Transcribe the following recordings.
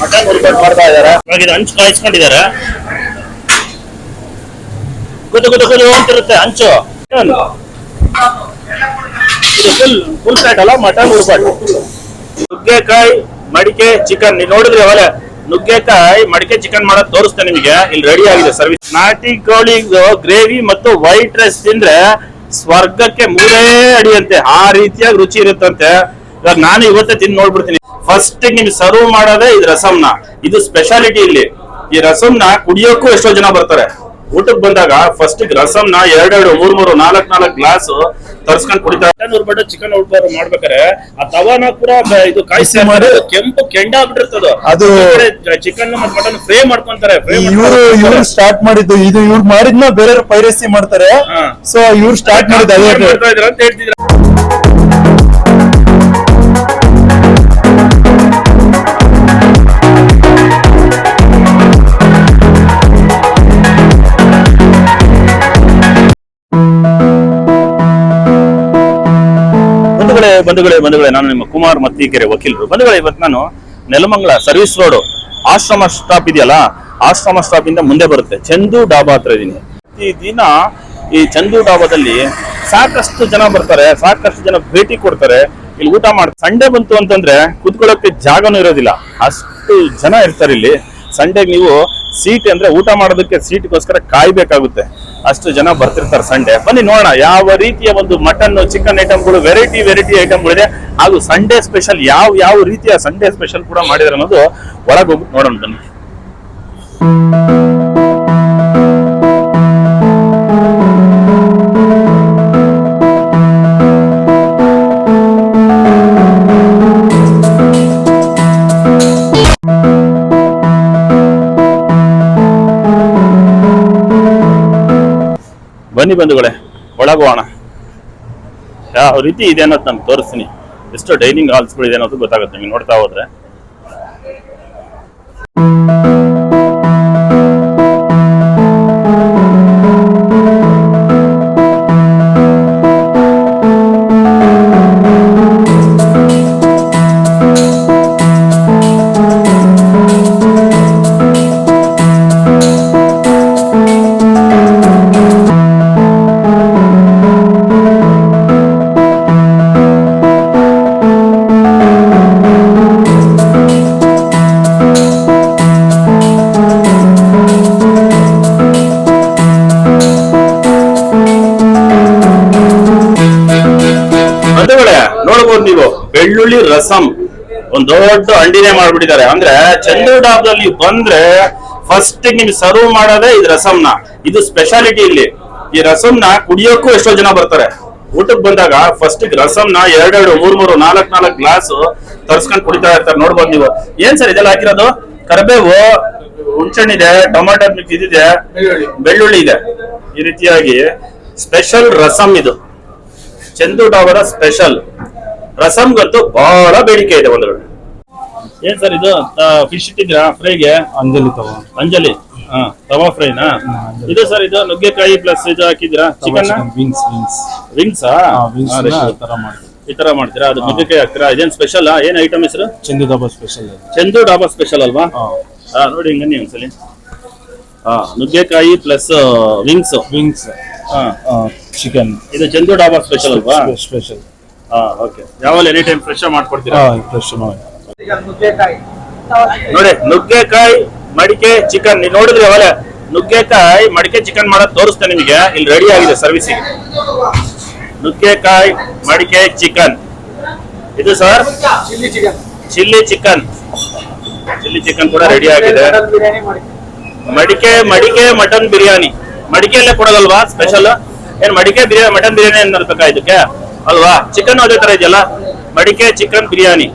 Mutton report ಮಾಡ್ತಾ ಇದಾರೆ ಇವಾಗ ಹಂಚು ಕಾಯಿಸ್ಕೊಂಡಿದ್ದಾರೆ. ಕುದು ಕುದು ಕುದು ಅಂತಿರುತ್ತೆ ಹಂಚು. ಇದು ಫುಲ್ ಫುಲ್ ಪ್ಯಾಟ್ ಅಲ್ಲ ಮಟನ್ ಹುರ್ಕೊಂಡು ನುಗ್ಗೆಕಾಯಿ, ಮಡಿಕೆ ಚಿಕನ್ ನೀವು ನೋಡಿದ್ರೆ ಅವಳೆ ನುಗ್ಗೆಕಾಯಿ, ಮಡಿಕೆ ಚಿಕನ್ ಮಾಡೋದು ತೋರಿಸ್ತೇನೆ ನಿಮಗೆ. ಇಲ್ಲಿ ರೆಡಿ ಆಗಿದೆ ಸರ್ವಿಸ್ ನಾಟಿ ಕೋಳಿ ಗ್ರೇವಿ ಮತ್ತು ವೈಟ್ ರೈಸ್ ತಿಂದ್ರೆ ಸ್ವರ್ಗಕ್ಕೆ ಮೂರೇ ಅಡಿಯಂತೆ. ಆ ರೀತಿಯಾಗಿ ರುಚಿ ಇರುತ್ತಂತೆ. ಇವಾಗ ನಾನು ಇವತ್ತೇ ತಿಂದು ನೋಡ್ಬಿಡ್ತೀನಿ. ಫಸ್ಟ್ ನಿಮ್ಗೆ ಸರ್ವ್ ಮಾಡೋದೇ ಇದು ರಸಂನ. ಇದು ಸ್ಪೆಷಾಲಿಟಿ ಇಲ್ಲಿ. ಈ ರಸಂನ ಕುಡಿಯೋಕ್ಕೂ ಎಷ್ಟೋ ಜನ ಬರ್ತಾರೆ. ಊಟಕ್ಕೆ ಬಂದಾಗ ಫಸ್ಟ್ ರಸಂನ ಎರಡೆರಡು ಮೂರ್ ಮೂರು ನಾಲ್ಕ್ ನಾಲ್ಕ್ ಗ್ಲಾಸ್ ತರ್ಸ್ಕೊಂಡ್ ಕುಡಿತಾರೆ ಉರ್ಬಿಟ್ಟು ಚಿಕನ್ ಉರ್ಬಾರು ಮಾಡ್ಬೇಕಾರೆ ಆ ತವಾನ ಕೂಡ ಇದು ಕಾಯಿಸಿ ಮಾಡಿ ಕೆಂಪು ಕೆಂಡ ಆಗ್ಬಿಟ್ಟಿರ್ತದ. ಅದು- ಚಿಕನ್ ಮತ್ತೆ ಮಟನ್ ಫ್ರೈ ಮಾಡ್ಕೊಂತಾರೆ. ಫ್ರೈ ಇವರು ಇವ್ರು ಸ್ಟಾರ್ಟ್ ಮಾಡಿದ್ದು. ಇದು ಇವ್ರು ಮಾಡಿದ್ನ ಬೇರೆ ಪೈರಸಿ ಮಾಡ್ತಾರೆ. ಸೊ ಇವ್ರು ಸ್ಟಾರ್ಟ್ ಮಾಡಿದ್ದು ಅದೇ ಮಾಡ್ತಾ ಅಂತ ಹೇಳ್ತಿದ್ರ ಬಂಧುಗಳೇ ಬಂಧುಗಳೇ, ನಾನು ನಿಮ್ಮ ಕುಮಾರ್ ಮತ್ತಿಕೆರೆ ವಕೀಲರು. ಬಂಧುಗಳೇ, ಇವತ್ತು ನಾನು Nelamangala service road Ashram stop ಇದೆಯಲ್ಲ, ಆಶ್ರಮ ಸ್ಟಾಪ್ ಇಂದ ಮುಂದೆ ಬರುತ್ತೆ. ಚಂದು ಡಾಬಾ ಹತ್ರ ಇದೀನಿ. ಪ್ರತಿ ದಿನ ಈ ಚಂದು ಡಾಬಾದಲ್ಲಿ ಸಾಕಷ್ಟು ಜನ ಬರ್ತಾರೆ, ಸಾಕಷ್ಟು ಜನ ಭೇಟಿ ಕೊಡ್ತಾರೆ, ಇಲ್ಲಿ ಊಟ ಮಾಡ್ತಾರೆ. ಸಂಡೆ ಬಂತು ಅಂತಂದ್ರೆ ಕುತ್ಕೊಳ್ಳೋಕೆ ಜಾಗನೂ ಇರೋದಿಲ್ಲ. ಅಷ್ಟು ಜನ ಇರ್ತಾರೆ ಇಲ್ಲಿ. ಸಂಡೇಗೆ ನೀವು ಸೀಟ್ ಅಂದ್ರೆ ಊಟ ಮಾಡೋದಕ್ಕೆ ಸೀಟ್ಗೋಸ್ಕರ ಕಾಯ್ಬೇಕಾಗುತ್ತೆ. ಅಷ್ಟು ಜನ ಬರ್ತಿರ್ತಾರೆ ಸಂಡೇ ಬನ್ನಿ ನೋಡೋಣ, ಯಾವ ರೀತಿಯ ಒಂದು ಮಟನ್ ಚಿಕನ್ ಐಟಮ್ಗಳು ವೆರೈಟಿ ವೆರೈಟಿ ಐಟಮ್ಗಳಿದೆ ಹಾಗೂ ಸಂಡೇ ಸ್ಪೆಷಲ್ ಯಾವ ಯಾವ ರೀತಿಯ ಸಂಡೇ ಸ್ಪೆಷಲ್ ಕೂಡ ಮಾಡಿದಾರೆ ಅನ್ನೋದು ಒಳಗೆ ಹೋಗಿ ನೋಡೋಣ ಬನ್ನಿ. ಬನ್ನಿ ಬಂಧುಗಳೇ, ಒಳಗೋಣ. ಯಾವ ರೀತಿ ಇದೆ ಅನ್ನೋದು ನಾನು ತೋರಿಸ್ತೀನಿ. ಎಷ್ಟು ಡೈನಿಂಗ್ ಹಾಲ್ಸ್ಗಳು ಇದೆ ಅನ್ನೋದು ಗೊತ್ತಾಗುತ್ತೆ. ನೀವು ನೋಡ್ತಾ ಹೋದ್ರೆ ಬೆಳ್ಳುಳ್ಳಿ ರಸಂ. ಒಂದ್ ದೊಡ್ಡ ಅಂಡಿನೇ ಮಾಡ್ಬಿಟ್ಟಿದ್ದಾರೆ. ಅಂದ್ರೆ ಚಂದ್ರ ಡಾಬ್ದಲ್ಲಿ ಬಂದ್ರೆ ಫಸ್ಟ್ ನಿಮ್ಗೆ ಸರ್ವ್ ಮಾಡೋದೇ ಇದು ರಸಂನ. ಇದು ಸ್ಪೆಷಾಲಿಟಿ ಇಲ್ಲಿ. ಈ ರಸಂನ ಕುಡಿಯೋಕ್ಕೂ ಎಷ್ಟೋ ಜನ ಬರ್ತಾರೆ. ಊಟಕ್ಕೆ ಬಂದಾಗ ಫಸ್ಟ್ ರಸಂನ ಎರಡೆರಡು ಮೂರ್ ಮೂರು ನಾಲ್ಕ್ ನಾಲ್ಕ್ ಗ್ಲಾಸ್ ತರ್ಸ್ಕೊಂಡು ಕುಡಿತಾ ಇರ್ತಾರೆ. ನೋಡ್ಬೋದು ನೀವು. ಏನ್ ಸರ್ ಇದೆಲ್ಲ ಹಾಕಿರೋದು? ಕರಿಬೇವು ಇದೆ, ಟೊಮಾಟೊ ಇದಿದೆ ಬೆಳ್ಳುಳ್ಳಿ ಇದೆ. ಈ ರೀತಿಯಾಗಿ ಸ್ಪೆಷಲ್ ರಸಂ ಇದು. ಚಂದು ಡಾಬರ ಸ್ಪೆಷಲ್ ರಸಂಗಂತೂ ಬಹಳ ಬೇಡಿಕೆ ಇದೆ ಒಂದು ಕಡೆ. ಏನ್ ಸರ್ ಇದು? ಫಿಶ್ ಇಟ್ಟಿದ್ರಾ ಫ್ರೈಗೆ? ಅಂಜಲಿ ತವ. ಅಂಜಲಿ? ಹಾ ತವಾ ಫ್ರೈನಾ? ಇದು ಸರ್ ಇದು ನುಗ್ಗೆಕಾಯಿ ಪ್ಲಸ್ ಇದು ಹಾಕಿದ್ರಾ ಚಿಕನ್ ವಿಂಗ್ಸ್ ವಿಂಗ್ಸ್ ವಿಂಗ್ಸ್ ತರ ಈ ತರ ಮಾಡ್ತೀರಾ? ಅದು ನುಗ್ಗೆಕಾಯಿ ಹಾಕ್ತೀರಾ? ಇದೇನ್ ಸ್ಪೆಷಲ್ ಏನ್ ಐಟಮ್ ಹೆಸರು? ಚಂದು ಡಾಬಾ ಸ್ಪೆಷಲ್ ಚಂದು ಡಾಬಾ ಸ್ಪೆಷಲ್ ಅಲ್ವಾ? ಹಾ. ನೋಡಿ ಹಿಂಗನ್ನಿ ಒಂದ್ಸಲಿ. ಹಾ ನುಗ್ಗೆಕಾಯಿ ಪ್ಲಸ್ ವಿಂಗ್ಸ್ ವಿಂಗ್ಸ್ ಹಾ. ಚಿಕನ್ ಇದು ಚಂದು ಡಾಬಾ ಸ್ಪೆಷಲ್ ಅಲ್ವಾ? ಸ್ಪೆಷಲ್ ಓಕೆ ಯಾವಾಗ ಎನಿ ಟೈಮ್ ಫ್ರೆಶ್ ಮಾಡ್ಕೊಡ್ತೀರಾ? ಫ್ರೆಶ್ ಮಾಡಿ ನೋಡಿ ನುಗ್ಗೆಕಾಯಿ ಮಡಿಕೆ ಚಿಕನ್ ನೀವು ನೋಡಿದ್ರೆ ಅವಳೆ ನುಗ್ಗೆಕಾಯಿ ಮಡಿಕೆ ಚಿಕನ್ ಮಾಡೋದು ತೋರಿಸ್ತೇನೆ ನಿಮಗೆ. ಇಲ್ಲಿ ರೆಡಿ ಆಗಿದೆ ಸರ್ವಿಸಿಗೆ ನುಗ್ಗೆಕಾಯಿ ಮಡಿಕೆ ಚಿಕನ್ ಇದು sir chilli chicken chilli chicken chilli chicken ಕೂಡ ರೆಡಿ ಆಗಿದೆ. ಮಡಿಕೆ ಮಡಿಕೆ ಮಟನ್ ಬಿರಿಯಾನಿ ಮಡಿಕೆಯಲ್ಲೇ ಕೊಡೋದಲ್ವಾ ಸ್ಪೆಷಲ್ ಏನ್ ಮಡಿಕೆ ಬಿರಿಯಾನಿ ಮಟನ್ ಬಿರಿಯಾನಿ ಏನ್ ಇದಕ್ಕೆ? ಅಲ್ವಾ? ಚಿಕನ್ ಅದೇ ತರ ಇದೆಯಲ್ಲ? ಮಡಿಕೆ ಚಿಕನ್ ಬಿರಿಯಾನಿ.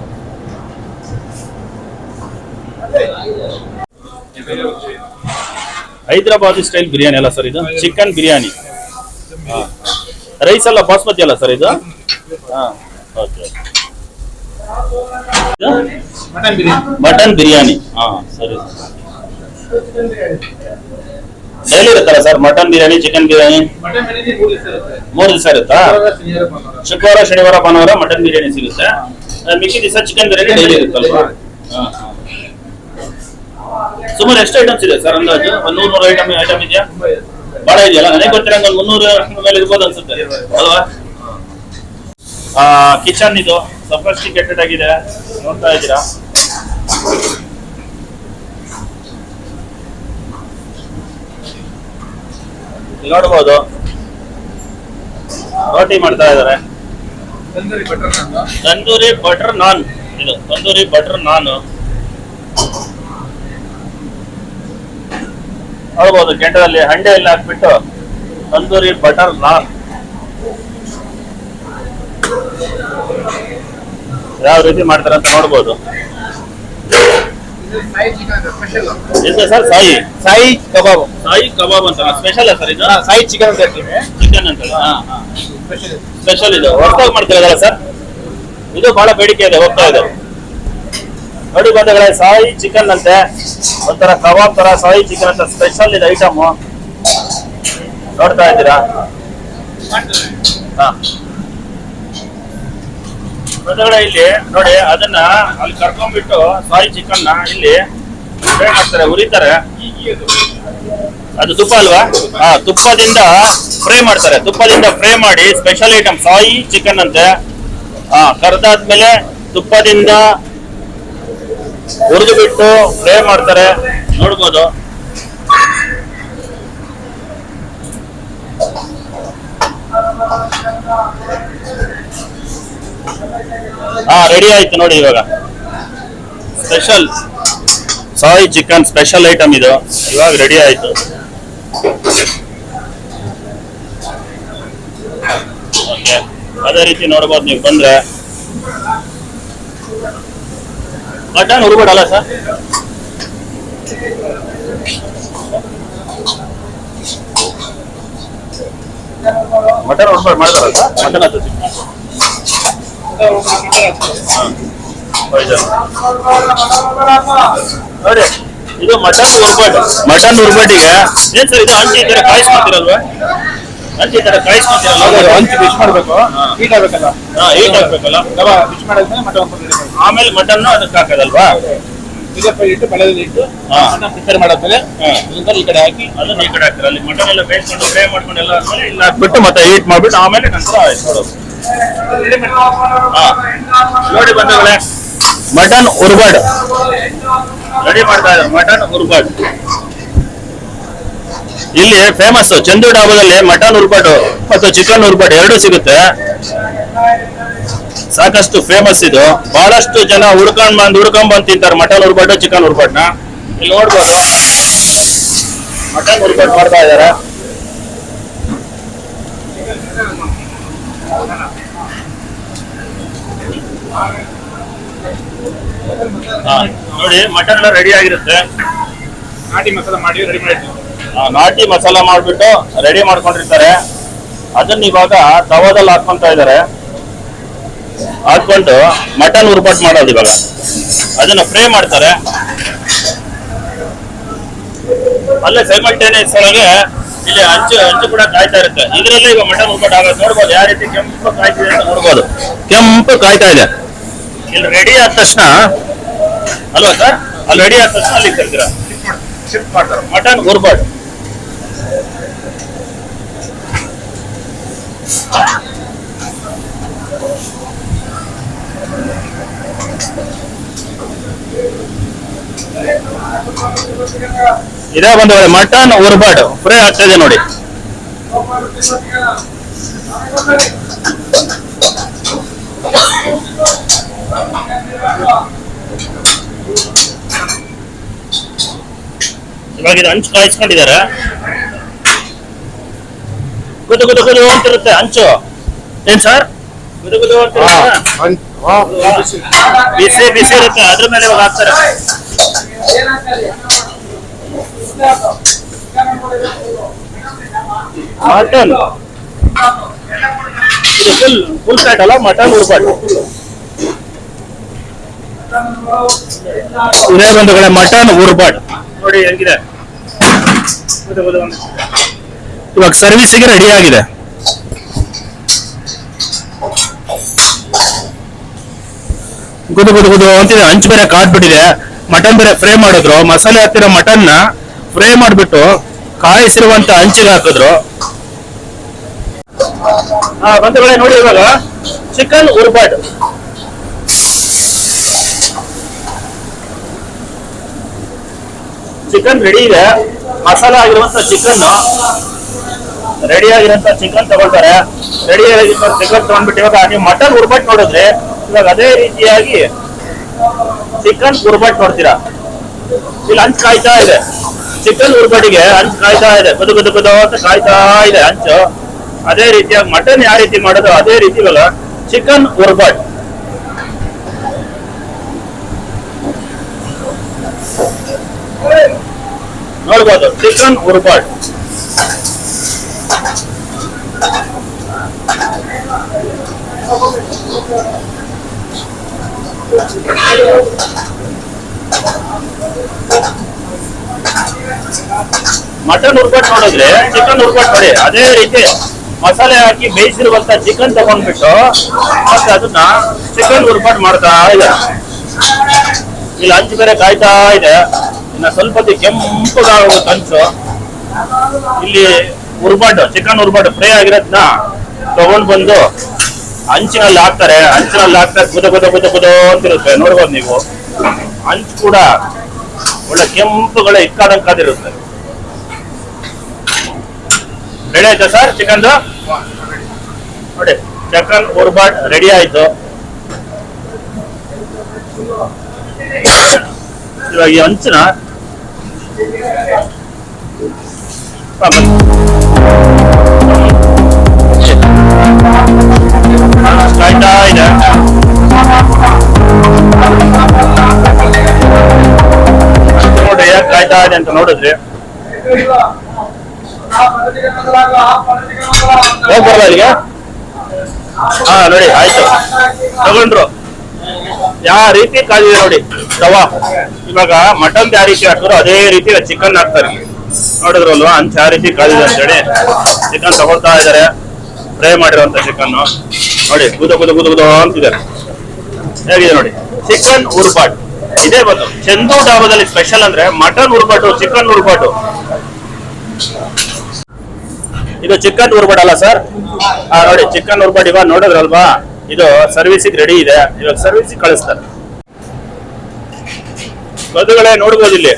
ಹೈದರಾಬಾದಿ ಸ್ಟೈಲ್ ಬಿರಿಯಾನಿ ಅಲ್ಲ ಸರ್ ಇದು? ಚಿಕನ್ ಬಿರಿಯಾನಿ. ರೈಸ್ ಅಲ್ಲ ಬಾಸ್ಮತಿ ಅಲ್ಲ ಸರ್ ಇದು? ಹಾ ಓಕೆ ಮಟನ್ ಬಿರಿಯಾನಿ. ಹಾ ಸರಿ. ಡೈಲಿ ಇರುತ್ತಲ್ಲ sir? Mutton biryani chicken biryani? ಮೂರು ದಿವಸ ಇರುತ್ತೆ. ಶುಕ್ರವಾರ ಶನಿವಾರ ಭಾನುವಾರ. ಮಟನ್ ಬಿರಿಯಾನಿ ಸಿಗುತ್ತೆ. ಮಿಕ್ಕಿ ದಿವಸ ಚಿಕನ್ ಬಿರಿಯಾನಿ ಡೈಲಿ ಇರುತ್ತಲ್ವಾ. ಸುಮಾರು ಎಷ್ಟು ಐಟಮ್ಸ್ ಇದೆ ಸರ್ ಅಂದಾಜು? ಒಂದ್ ನೂರ್ ನೂರು ಐಟಮ್ ಐಟಮ್ ಇದೆಯಾ ಬಹಳ ಇದೆಯಲ್ಲ? ನನಗೆ ಗೊತ್ತಿರೋ ಒಂದು ಮುನ್ನೂರು ಮೇಲೆ ಇರ್ಬೋದು ಅನ್ಸುತ್ತೆ. ಅಲ್ವಾ? ಕಿಚನ್ ಇದು. ಸಫಿಸ್ಟಿಕೇಟೆಡ್ ಆಗಿದೆ. ನೋಡ್ತಾ ಇದ್ದೀರಾ? ಇಲ್ಲಿ ನೋಡ್ಬೋದು. ರೋಟಿ ಮಾಡ್ತಾ ಇದ್ದಾರೆ. ತಂದೂರಿ ಬಟರ್ ನಾನ್ ತಂದೂರಿ ಬಟರ್ ನಾನ್ ಇದು ತಂದೂರಿ ಬಟರ್ ನಾನ್ ನೋಡ್ಬೋದು ಕೆಂಡದಲ್ಲಿ ಹಂಡೆ ಎಲ್ಲ ಹಾಕ್ಬಿಟ್ಟು ತಂದೂರಿ ಬಟರ್ ನಾನ್ ಯಾವ ರೀತಿ ಮಾಡ್ತಾರೆ ಅಂತ ನೋಡ್ಬೋದು. ಇದು ಸರ್ ಸಾಯಿ. ಸಾಯಿ ಕಬಾಬ್. ಸಾಯಿ ಕಬಾಬ್ ಅಂತ ಸ್ಪೆಷಲ್ ಸರ್ ಇದು? ಸಾಯಿ ಚಿಕನ್ ಅಂತ ಹೇಳ್ತೀವಿ ಚಿಕನ್ ಅಂತ ಸ್ಪೆಷಲ್ ಇದು. ಹೊಸದಾಗಿ ಮಾಡ್ತಿರೋದಲ್ಲ ಸರ್? ಇದು ಬಹಳ ಬೇಡಿಕೆ ಇದೆ ಹೋಗ್ತಾ ಇದೆ. ನೋಡಿ ಬಂದಗಳ ಸಾಯಿ ಚಿಕನ್ ಅಂತೆ. ಒಂಥರ ಕಬಾಬ್ ತರ ಸಾಯಿ ಚಿಕನ್ ಅಂತ ಸ್ಪೆಷಲ್ ಇದೆ ಐಟಮ್ ನೋಡ್ತಾ ಇದ್ದೀರಾ? ಹಾ. ಬಂಧುಗಳೇ ಇಲ್ಲಿ, ನೋಡಿ, ಅದನ್ನ ಅಲ್ಲಿ ಕರ್ಕೊಂಡ್ಬಿಟ್ಟು ಸಾರಿ ಚಿಕನ್ನ ಇಲ್ಲಿ ಫ್ರೈ ಮಾಡ್ತಾರೆ, ಉರಿತಾರೆ. ಅದು ತುಪ್ಪ ಅಲ್ವಾ? ಹಾ, ತುಪ್ಪದಿಂದ ಫ್ರೈ ಮಾಡ್ತಾರೆ. ತುಪ್ಪದಿಂದ ಫ್ರೈ ಮಾಡಿ ಸ್ಪೆಷಲ್ ಐಟಮ್ ಸಾಯಿ ಚಿಕನ್ ಅಂತೆ ಹಾ, ಕರೆದಾದ್ಮೇಲೆ ತುಪ್ಪದಿಂದ ಹುರಿದು ಬಿಟ್ಟು ಫ್ರೈ ಮಾಡ್ತಾರೆ. ನೋಡ್ಬೋದು. ಹಾ ರೆಡಿ ಆಯ್ತು ನೋಡಿ ಇವಾಗ. Special Sai chicken special item ಇದು. ಇವಾಗ ರೆಡಿ ಆಯ್ತು. ಅದೇ ರೀತಿ ನೋಡ್ಬೋದು ನೀವು ಬಂದ್ರೆ. ಮಟನ್ ಹುಡುಗಡಲ್ಲ ಸರ್ ಮಟನ್ ಹುರ್ಬೇಡ, ಮಾಡ್ತಾರಲ್ಲ ಮಟನ್ ಅದು ನೋಡಿ ಇದು ಮಟನ್ ಉರ್ಬಡ್ ಮಟನ್ ಉರ್ಬಡ್ಡಿಗೆ ಏನ್ ಸರ್ ಇದು ಹಂಚಿ ಈ ತರ ಕಾಯಿಸ್ಕೊತಿರಲ್ವಾ ಹಂಚಿ ಈ ತರ ಕಾಯಿಸ್ಕೊತಿರಲ್ಲ ಹಂಚಿ ಮಿಕ್ಸ್ ಮಾಡ್ಬೇಕು ಹಾ. ಹೀಟ್ ಆಗ್ಬೇಕಲ್ಲ ಹಾ ಹೀಟ್ ಹಾಕ್ಬೇಕಲ್ಲ ಕಬ ಮಿಕ್ಸ್ ಮಾಡಿದ್ಮೇಲೆ ಮಟನ್ ಹಾಕ್ಬೇಕು ಆಮೇಲೆ ಮಟನ್ ಅದಕ್ಕೆ ಹಾಕೋದಲ್ವಾ ಈಗ ಇಟ್ಟು ಬಳೆದಲ್ಲಿ ಇಟ್ಟು ಹಾ. ಮಟನ್ ಪ್ರಿಪೇರ್ ಮಾಡಾದ್ಮೇಲೆ ಹಾ. ಇದನ್ನ ಈ ಕಡೆ ಹಾಕಿ ಅದನ್ನ ಈ ಕಡೆ ಹಾಕ್ತಾರೆ ಅಲ್ಲಿ ಮಟನ್ ಎಲ್ಲ ಬೇಯಿಸ್ಕೊಂಡು ಫ್ರೈ ಮಾಡ್ಕೊಂಡು ಎಲ್ಲ ಆದ್ಮೇಲೆ ಇಲ್ಲಿ ಹಾಕ್ಬಿಟ್ಟು ಮತ್ತೆ ಹೀಟ್ ಮಾಡ್ಬಿಟ್ಟು ಆಮೇಲೆ ನಂತರ ಆಯ್ತು ನೋಡೋದು ಹಾ ನೋಡಿ ಬಂದವಳೆ ಮಟನ್ ಉರ್ಬಾಡ್ ರೆಡಿ ಮಾಡ್ತಾ ಇದ್ದಾರೆ. ಮಟನ್ ಉರ್ಬಾಡ್ ಇಲ್ಲಿ ಫೇಮಸ್ ಚಂದು ಡಾಬಾದಲ್ಲಿ ಮಟನ್ ಉರ್ಬಾಡು ಮತ್ತು ಚಿಕನ್ ಉರ್ಬಡ್ ಎರಡು ಸಿಗುತ್ತೆ. ಸಾಕಷ್ಟು ಫೇಮಸ್ ಇದು. ಬಹಳಷ್ಟು ಜನ ಹುಡ್ಕೊಂಡ್ ಬಂದು ಹುಡ್ಕೊಂಡ್ ಬಂದು ತಿಂತಾರೆ ಮಟನ್ ಉರ್ಬಡ್ ಚಿಕನ್ ಉರ್ಬಡ್ನ ಇಲ್ಲಿ ನೋಡ್ಬೋದು. ಮಟನ್ ಉರ್ಬಡ್ ಮಾಡ್ತಾ ಇದ್ದಾರೆ. ನೋಡಿ ಮಟನ್ ಎಲ್ಲ ರೆಡಿ ಆಗಿರುತ್ತೆ. ನಾಟಿ ಮಸಾಲ ಮಾಡಿ ರೆಡಿ ಮಾಡಿ ನಾಟಿ ಮಸಾಲ ಮಾಡಿಬಿಟ್ಟು ರೆಡಿ ಮಾಡ್ಕೊಂಡಿರ್ತಾರೆ. ಅದನ್ನ ಇವಾಗ ತವಾದಲ್ಲಿ ಹಾಕೊಂತ ಇದ್ದಾರೆ. ಹಾಕೊಂಡು ಮಟನ್ ಉರ್ಪಟ್ಟ ಮಾಡೋದು ಇವಾಗ. ಅದನ್ನ ಫ್ರೈ ಮಾಡ್ತಾರೆ. ಅಲ್ಲೇ ಸೈಮಲ್ಟೇನಿಯಸ್ ಒಳಗೆ ಇಲ್ಲಿ ಹಂಚು ಹಂಚು ಕೂಡ ಕಾಯ್ತಾ ಇರುತ್ತೆ. ಇದರಲ್ಲೇ ಈಗ ಮಟನ್ ಉರ್ಬಟ್ ಆಗೋದು. ನೋಡ್ಬೋದು ಯಾವ ರೀತಿ ಕೆಂಪು ಕಾಯ್ತಿದೆ ಅಂತ ನೋಡ್ಬೋದು. ಕೆಂಪು ಕಾಯ್ತಾ ಇದೆ. ಇಲ್ಲಿ ರೆಡಿ ಆದ ತಕ್ಷಣ ಅಲ್ವಾ ಸರ್? ಅಲ್ಲಿ ರೆಡಿ ಆದ ತಕ್ಷಣ ಅಲ್ಲಿ ಕರ್ತೀರಾ ಶಿಫ್ಟ್ ಮಾಡ್ತಾರೆ ಮಟನ್ ಉರ್ಬಟ್ ಇದೇ ಬಂದ ಮಟನ್ ಉರ್ಬಾಡ್ ಫ್ರೈ ಆಗ್ತದೆ ನೋಡಿ. ಇವಾಗ ಇದು ಹಂಚು ಕಾಯಿಸ್ಕೊಂಡಿದ್ದಾರೆ. ಗುದು ಗುದು ಗುದು ಅಂತಿರುತ್ತೆ ಹಂಚು ಏನ್ ಸರ್ ಗುದು ಗುದು ಬಿಸಿ ಬಿಸಿ ಇರುತ್ತೆ. ಅದ್ರ ಮೇಲೆ ಇವಾಗ ಹಾಕ್ತಾರೆ. ಮಟನ್ ಇದು ಫುಲ್ ಫುಲ್ ಫ್ಯಾಟ್ ಅಲ್ಲ ಮಟನ್ ಹುಡುಪಾಟು ಇದೇ ಬಂಧುಗಳೇ ಮಟನ್ ಉರ್ಬಟ್ ನೋಡಿ ಹೆಂಗಿದೆ. ಇವಾಗ ಸರ್ವಿಸಿಗೆ ರೆಡಿ ಆಗಿದೆ. ಗುದು ಗುದು ಗುದು ಅಂತಿದೆ ಹಂಚು ಬೇರೆ ಕಾಟ್ಬಿಟ್ಟಿದೆ. ಮಟನ್ ಬೇರೆ ಫ್ರೈ ಮಾಡಿದ್ರು. ಮಸಾಲೆ ಹಾಕಿರೋ ಮಟನ್ನ ಫ್ರೈ ಮಾಡ್ಬಿಟ್ಟು ಕಾಯಿಸಿರುವಂತ ಅಂಚಿಗೆ ಹಾಕಿದ್ರು. ಬಂಧುಗಳೇ ನೋಡಿ ಇವಾಗ. ಚಿಕನ್ ಉರ್ಬಾಡ್ ಚಿಕನ್ ರೆಡಿ ಇದೆ. ಮಸಾಲ ಆಗಿರುವಂತ ಚಿಕನ್ ರೆಡಿ ಆಗಿರುವಂತ ಚಿಕನ್ ತಗೊಳ್ತಾರೆ. ರೆಡಿ ಆಗಿರೋ ಚಿಕನ್ ತಗೊಂಡ್ಬಿಟ್ಟು ಇವಾಗ ನೀವು ಮಟನ್ ಉರ್ಬಟ್ ನೋಡಿದ್ರೆ, ಇವಾಗ ಅದೇ ರೀತಿಯಾಗಿ ಚಿಕನ್ ಉರ್ಬಟ್ ನೋಡ್ತೀರಾ? ಇಲ್ಲಿ ಹಂಚ್ ಕಾಯ್ತಾ ಇದೆ. ಚಿಕನ್ ಉರ್ಬಡಿಗೆ ಹಂಚ್ ಕಾಯ್ತಾ ಇದೆ. ಬದು ಬದು ಬದು ಅಂತ ಕಾಯ್ತಾ ಇದೆ ಹಂಚು ಅದೇ ರೀತಿಯಾಗಿ ಮಟನ್ ಯಾವ ರೀತಿ ಮಾಡೋದು ಅದೇ ರೀತಿ ಇವಾಗ ಚಿಕನ್ ಉರ್ಬಟ್ ನೋಡ್ಬೋದು. ಚಿಕನ್ ಉರ್ಬಟ್ ಮಟನ್ ಹುರ್ಬಾಟ್ ನೋಡಿದ್ರೆ ಚಿಕನ್ ಹುರ್ಬಾಟ್ ಮಾಡಿ ಅದೇ ರೀತಿ ಮಸಾಲೆ ಹಾಕಿ ಬೇಯಿಸಿರುವಂತ ಚಿಕನ್ ತಗೊಂಡ್ಬಿಟ್ಟು ಮತ್ತೆ ಅದನ್ನ ಚಿಕನ್ ಹುರ್ಬಾಟ್ ಮಾಡ್ತಾ ಇದೆ. ಇಲ್ಲಿ ಅಂಚು ಬೇರೆ ಕಾಯ್ತಾ ಇದೆ. ಇನ್ನ ಸ್ವಲ್ಪ ಕೆಂಪುಗಾಗುವ ಕಂಚು. ಇಲ್ಲಿ ಉರ್ಬಾಡು ಚಿಕನ್ ಉರ್ಬಾಡು ಫ್ರೈ ಆಗಿರೋದನ್ನ ತಗೊಂಡ್ ಬಂದು ಹಂಚಿನಲ್ಲಿ ಹಾಕ್ತಾರೆ. ಹಂಚಿನಲ್ಲಿ ಹಾಕ್ತಾರೆ ಬುದ ಬುದ ಕುದ ಕುದ ಅಂತಿರುತ್ತೆ ನೋಡ್ಬೋದು ನೀವು. ಹಂಚು ಕೂಡ ಒಳ್ಳೆ ಕೆಂಪುಗಳ ಇಕ್ಕಾದಂಕಾದಿರುತ್ತೆ ರೆಡಿ ಆಯ್ತಾ ಸರ್ ಚಿಕನ್ದು? ನೋಡಿ, ಚಿಕನ್ ಉರ್ಬಾಟ್ ರೆಡಿ ಆಯ್ತು. ಇವಾಗ ಈ. ಕಾಯ್ತಾ ಇದೆ. ಯಾಕೆ ಕಾಯ್ತಾ ಇದೆ ಅಂತ ನೋಡಿದ್ರಿ. ಹಾ, ನೋಡಿ, ಆಯ್ತು. ತಗೊಂಡ್ರು. ಯಾವ ರೀತಿ ಕಾದಿದೆ ನೋಡಿ. ತವಾ ಇವಾಗ ಮಟನ್ ಯಾವ ರೀತಿ ಹಾಕಿದ್ರು ಅದೇ ರೀತಿ ಚಿಕನ್ ಹಾಕ್ತಾರೆ. ನೋಡಿದ್ರಲ್ವಾ ಅಂತ ಯಾವ ರೀತಿ ಕಾದಿದೆ ಅಂತೇಳಿ. ಚಿಕನ್ ತಗೊಳ್ತಾ ಇದಾರೆ ಫ್ರೈ ಮಾಡಿರುವಂತ ಚಿಕನ್ ನೋಡಿ ಗುದ ಗುದ ಗುದ ಗುದ ಅಂತಿದ್ದಾರೆ. ಹೇಗಿದೆ ನೋಡಿ? ಚಿಕನ್ ಉರ್ಬಾಟ್ ಇದೇ ಬಂದು. ಚಂದೂ ಡಾಬಾದಲ್ಲಿ ಸ್ಪೆಷಲ್ ಅಂದ್ರೆ ಮಟನ್ ಉರ್ಬಾಟು ಚಿಕನ್ ಉರ್ಬಾಟು ಇದು ಚಿಕನ್ ಉರ್ಬಾಟ್ ಅಲ್ಲ ಸರ್ ನೋಡಿ ಚಿಕನ್ ಉರ್ಬಾಟ್ ಇವಾಗ ನೋಡಿದ್ರಲ್ವಾ? ಇದು ಸರ್ವಿಸಿಗೆ ರೆಡಿ ಇದೆ. ಇವಾಗ ಸರ್ವಿಸಿಗೆ ಕಳಿಸ್ತಾರೆ. ಬದುಗಳೇ ನೋಡ್ಬೋದು ಇಲ್ಲಿ.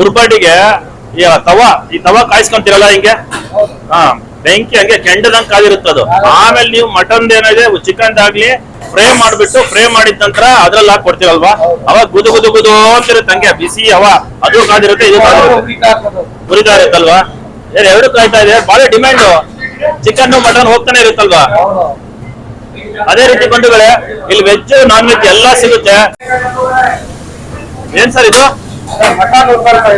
ಉರ್ಬಾಟಿಗೆ ಈ ತವ ಈ ತವ ಕಾಯಿಸ್ಕೊಂತೀರಲ್ಲ ಹಿಂಗೆ? ಹಾ, ಬೆಂಕಿ ಹಂಗೆ ಕೆಂಡದಂಗ್ ಕಾದಿರುತ್ತದು ಆಮೇಲೆ ನೀವು ಮಟನ್ ಏನಿದೆ ಚಿಕನ್ ಆಗ್ಲಿ ಫ್ರೈ ಮಾಡ್ಬಿಟ್ಟು ಫ್ರೈ ಮಾಡಿದ ನಂತರ ಅದ್ರಲ್ಲಿ ಹಾಕಿ ಕೊಡ್ತೀರಲ್ವಾ? ಅವಾಗ ಗುದು ಗುದು ಗುದು ಅಂತಿರುತ್ತೆ ಹಂಗೆ, ಬಿಸಿ ಅವ, ಅದು ಕಾದಿರುತ್ತೆ, ಇದು ಹುರಿತಾ ಇರುತ್ತಲ್ವಾ ಎರಡು ಕಾಯ್ತಾ ಇದೆ ಬಹಳ ಡಿಮ್ಯಾಂಡ್. ಚಿಕನ್ ಮಟನ್ ಹೋಗ್ತಾನೆ ಇರುತ್ತಲ್ವಾ? ಅದೇ ರೀತಿ ಬಂಧುಗಳೇ, ಇಲ್ಲಿ ವೆಜ್ ನಾನ್ ವೆಜ್ ಎಲ್ಲಾ ಸಿಗುತ್ತೆ. ಏನ್ ಸರ್ ಇದು?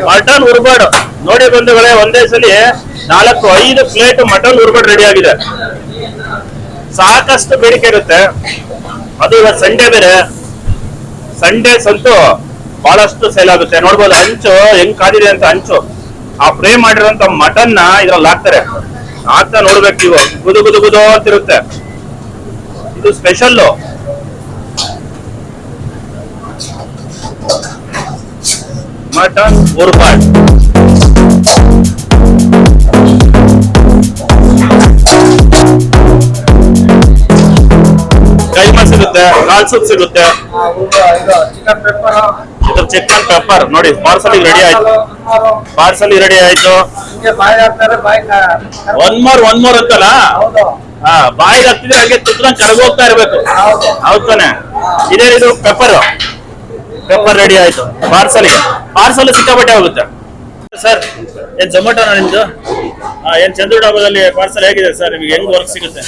ಮಟನ್ ಉರ್ಬಾಡು ನೋಡಿ ಬಂಧುಗಳೇ, ಒಂದೇ ಸಲ ನಾಲ್ಕು, ಐದು ಪ್ಲೇಟ್ ಮಟನ್ ಉರ್ಬಾಡ್ ರೆಡಿ ಆಗಿದೆ. ಸಾಕಷ್ಟು ಬೇಡಿಕೆ ಇರುತ್ತೆ. ಅದು ಇವತ್ತು ಸಂಡೇ ಬೇರೆ. ಸಂಡೇಸ್ ಅಂತೂ ಬಹಳಷ್ಟು ಸೇಲ್ ಆಗುತ್ತೆ. ನೋಡ್ಬೋದು ಹಂಚು ಹೆಂಗ್ ಕಾದಿದೆ ಅಂತ ಹಂಚು ಆ ಫ್ರೈ ಮಾಡಿರೋಂತ ಮಟನ್ನ ಇದ್ರಲ್ಲಿ ಹಾಕ್ತಾರೆ. ಹಾಕ್ತಾ ನೋಡ್ಬೇಕು ನೀವು. ಗುದು ಗುದು ಗುದು ಅಂತಿರುತ್ತೆ ಇದು ಸ್ಪೆಷಲ್ ஒரு ಉರ್ಬಾಡ್ ಕೈಮಾ ಸಿಗುತ್ತೆ ಕಾಲ್ ಸೂಪ್ ಸಿಗುತ್ತೆ ಚಿಕನ್ ಪೆಪ್ಪರ್ ಇದು ಚಿಕನ್ ಪೆಪ್ಪರ್ ನೋಡಿ ಪಾರ್ಸಲ್ ರೆಡಿ ಆಯ್ತು. ಪಾರ್ಸಲ್ ರೆಡಿ ಆಯ್ತು. ಒನ್ ಮೋರ್ ಒನ್ ಮೋರ್ ಅಂತಲ್ಲ? ಹಾ ಬಾಯಿಗೆ ಹತ್ತಿದ್ರೆ ಹಾಗೆ ತುತ್ಕೊಂಡು ಕೆಳಗೆ ಹೋಗ್ತಾ ಇರ್ಬೇಕು. ಹೌದು. ಹೌದ್ ತಾನೆ? ಇದೇ ಇದು ಪೆಪ್ಪರ್ ಪೆಪ್ಪರ್ ರೆಡಿ ಆಯ್ತು. ಪಾರ್ಸಲ್ ಪಾರ್ಸಲ್ ಸಿಕ್ಕಾಪಟ್ಟೆ ಹೋಗುತ್ತೆ. ಸರ್ ಏನ್ ಜೊಮ್ಯಾಟೋ ನಿಮ್ದು? ಏನ್ ಚಂದ್ರ ಡಾಬಾದಲ್ಲಿ ಪಾರ್ಸಲ್ ಹೇಗಿದೆ ಸರ್? ನಿಮಗೆ ಹೆಂಗ್ ವರ್ಕ್ ಸಿಗುತ್ತೆ?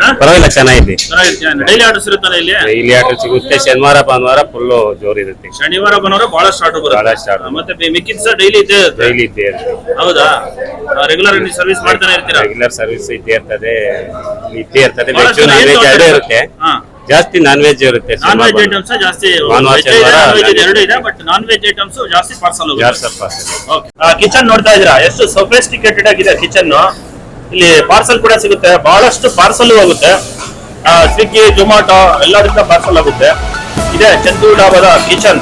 ಹಾ? ಪರವಾಗಿಲ್ಲ ಚೆನ್ನಾಗಿದೆ ಚೆನ್ನಾಗಿದೆ ಡೈಲಿ ಆರ್ಡರ್ಸ್ ಇರುತ್ತಾನೆ ಇಲ್ಲಿ? ಇಲ್ಲಿ ಆಟೋ ಸಿಗುತ್ತೆ. ಶನಿವಾರ ಭಾನುವಾರ ಫುಲ್ ಜೋರ್ ಇರುತ್ತೆ. ಶನಿವಾರ ಭಾನುವಾರ ಬಹಳ ಸ್ಟಾರ್ಟ್ ಬಹಳ ಸ್ಟಾರ್ಟ್ ಮತ್ತೆ ಮಿಕ್ಕಿದ ಸರ್ ಡೈಲಿ ಇದ್ದೇ. ಡೈಲಿ ಇದ್ದೇ ಹೌದಾ? ರೆಗ್ಯುಲರ್ ನೀವು ಸರ್ವಿಸ್ ಮಾಡ್ತಾನೆ ಇರ್ತೀರಾ? ರೆಗ್ಯುಲರ್ ಸರ್ವಿಸ್ ಇದ್ದೇ ಇರ್ತದೆ. ಇದ್ದೇ ಇರ್ತದೆ. ವೆಜ್ ನಾನ್ ವೆಜ್ ಎರಡೂ ಇರುತ್ತೆ. ಹಾ. ಜಾಸ್ತಿ ನಾನ್ ವೆಜ್ ಇರುತ್ತೆ ನಾನ್ ವೆಜ್ ಐಟಮ್ಸ್ ಜಾಸ್ತಿ ಭಾನುವಾರ, ವೆಜ್ ಇದೆ ಶನಿವಾರ ನಾನ್ ವೆಜ್ ಇದೆ non-veg. ಎರಡು ಇದೆ ಬಟ್ ನಾನ್ ವೆಜ್ ಐಟಮ್ಸ್ ಜಾಸ್ತಿ ಪಾರ್ಸಲ್ ಜಾರ್ ಸ್ವಲ್ಪ ಕಿಚನ್ ನೋಡ್ತಾ ಇದ್ದೀರಾ? ಎಷ್ಟು ಸೊಫಿಸ್ಟಿಕೇಟೆಡ್ ಆಗಿದೆ ಕಿಚನ್ ಇಲ್ಲಿ ಪಾರ್ಸಲ್ ಕೂಡ ಸಿಗುತ್ತೆ ಬಹಳಷ್ಟು ಪಾರ್ಸಲ್ ಹೋಗುತ್ತೆ. ಸ್ವಿಗ್ಗಿ ಜೊಮಾಟೊ ಎಲ್ಲರಿಂದ ಪಾರ್ಸಲ್ ಆಗುತ್ತೆ. ಇದೆ ಚಂದು ಡಾಬಾದ ಕಿಚನ್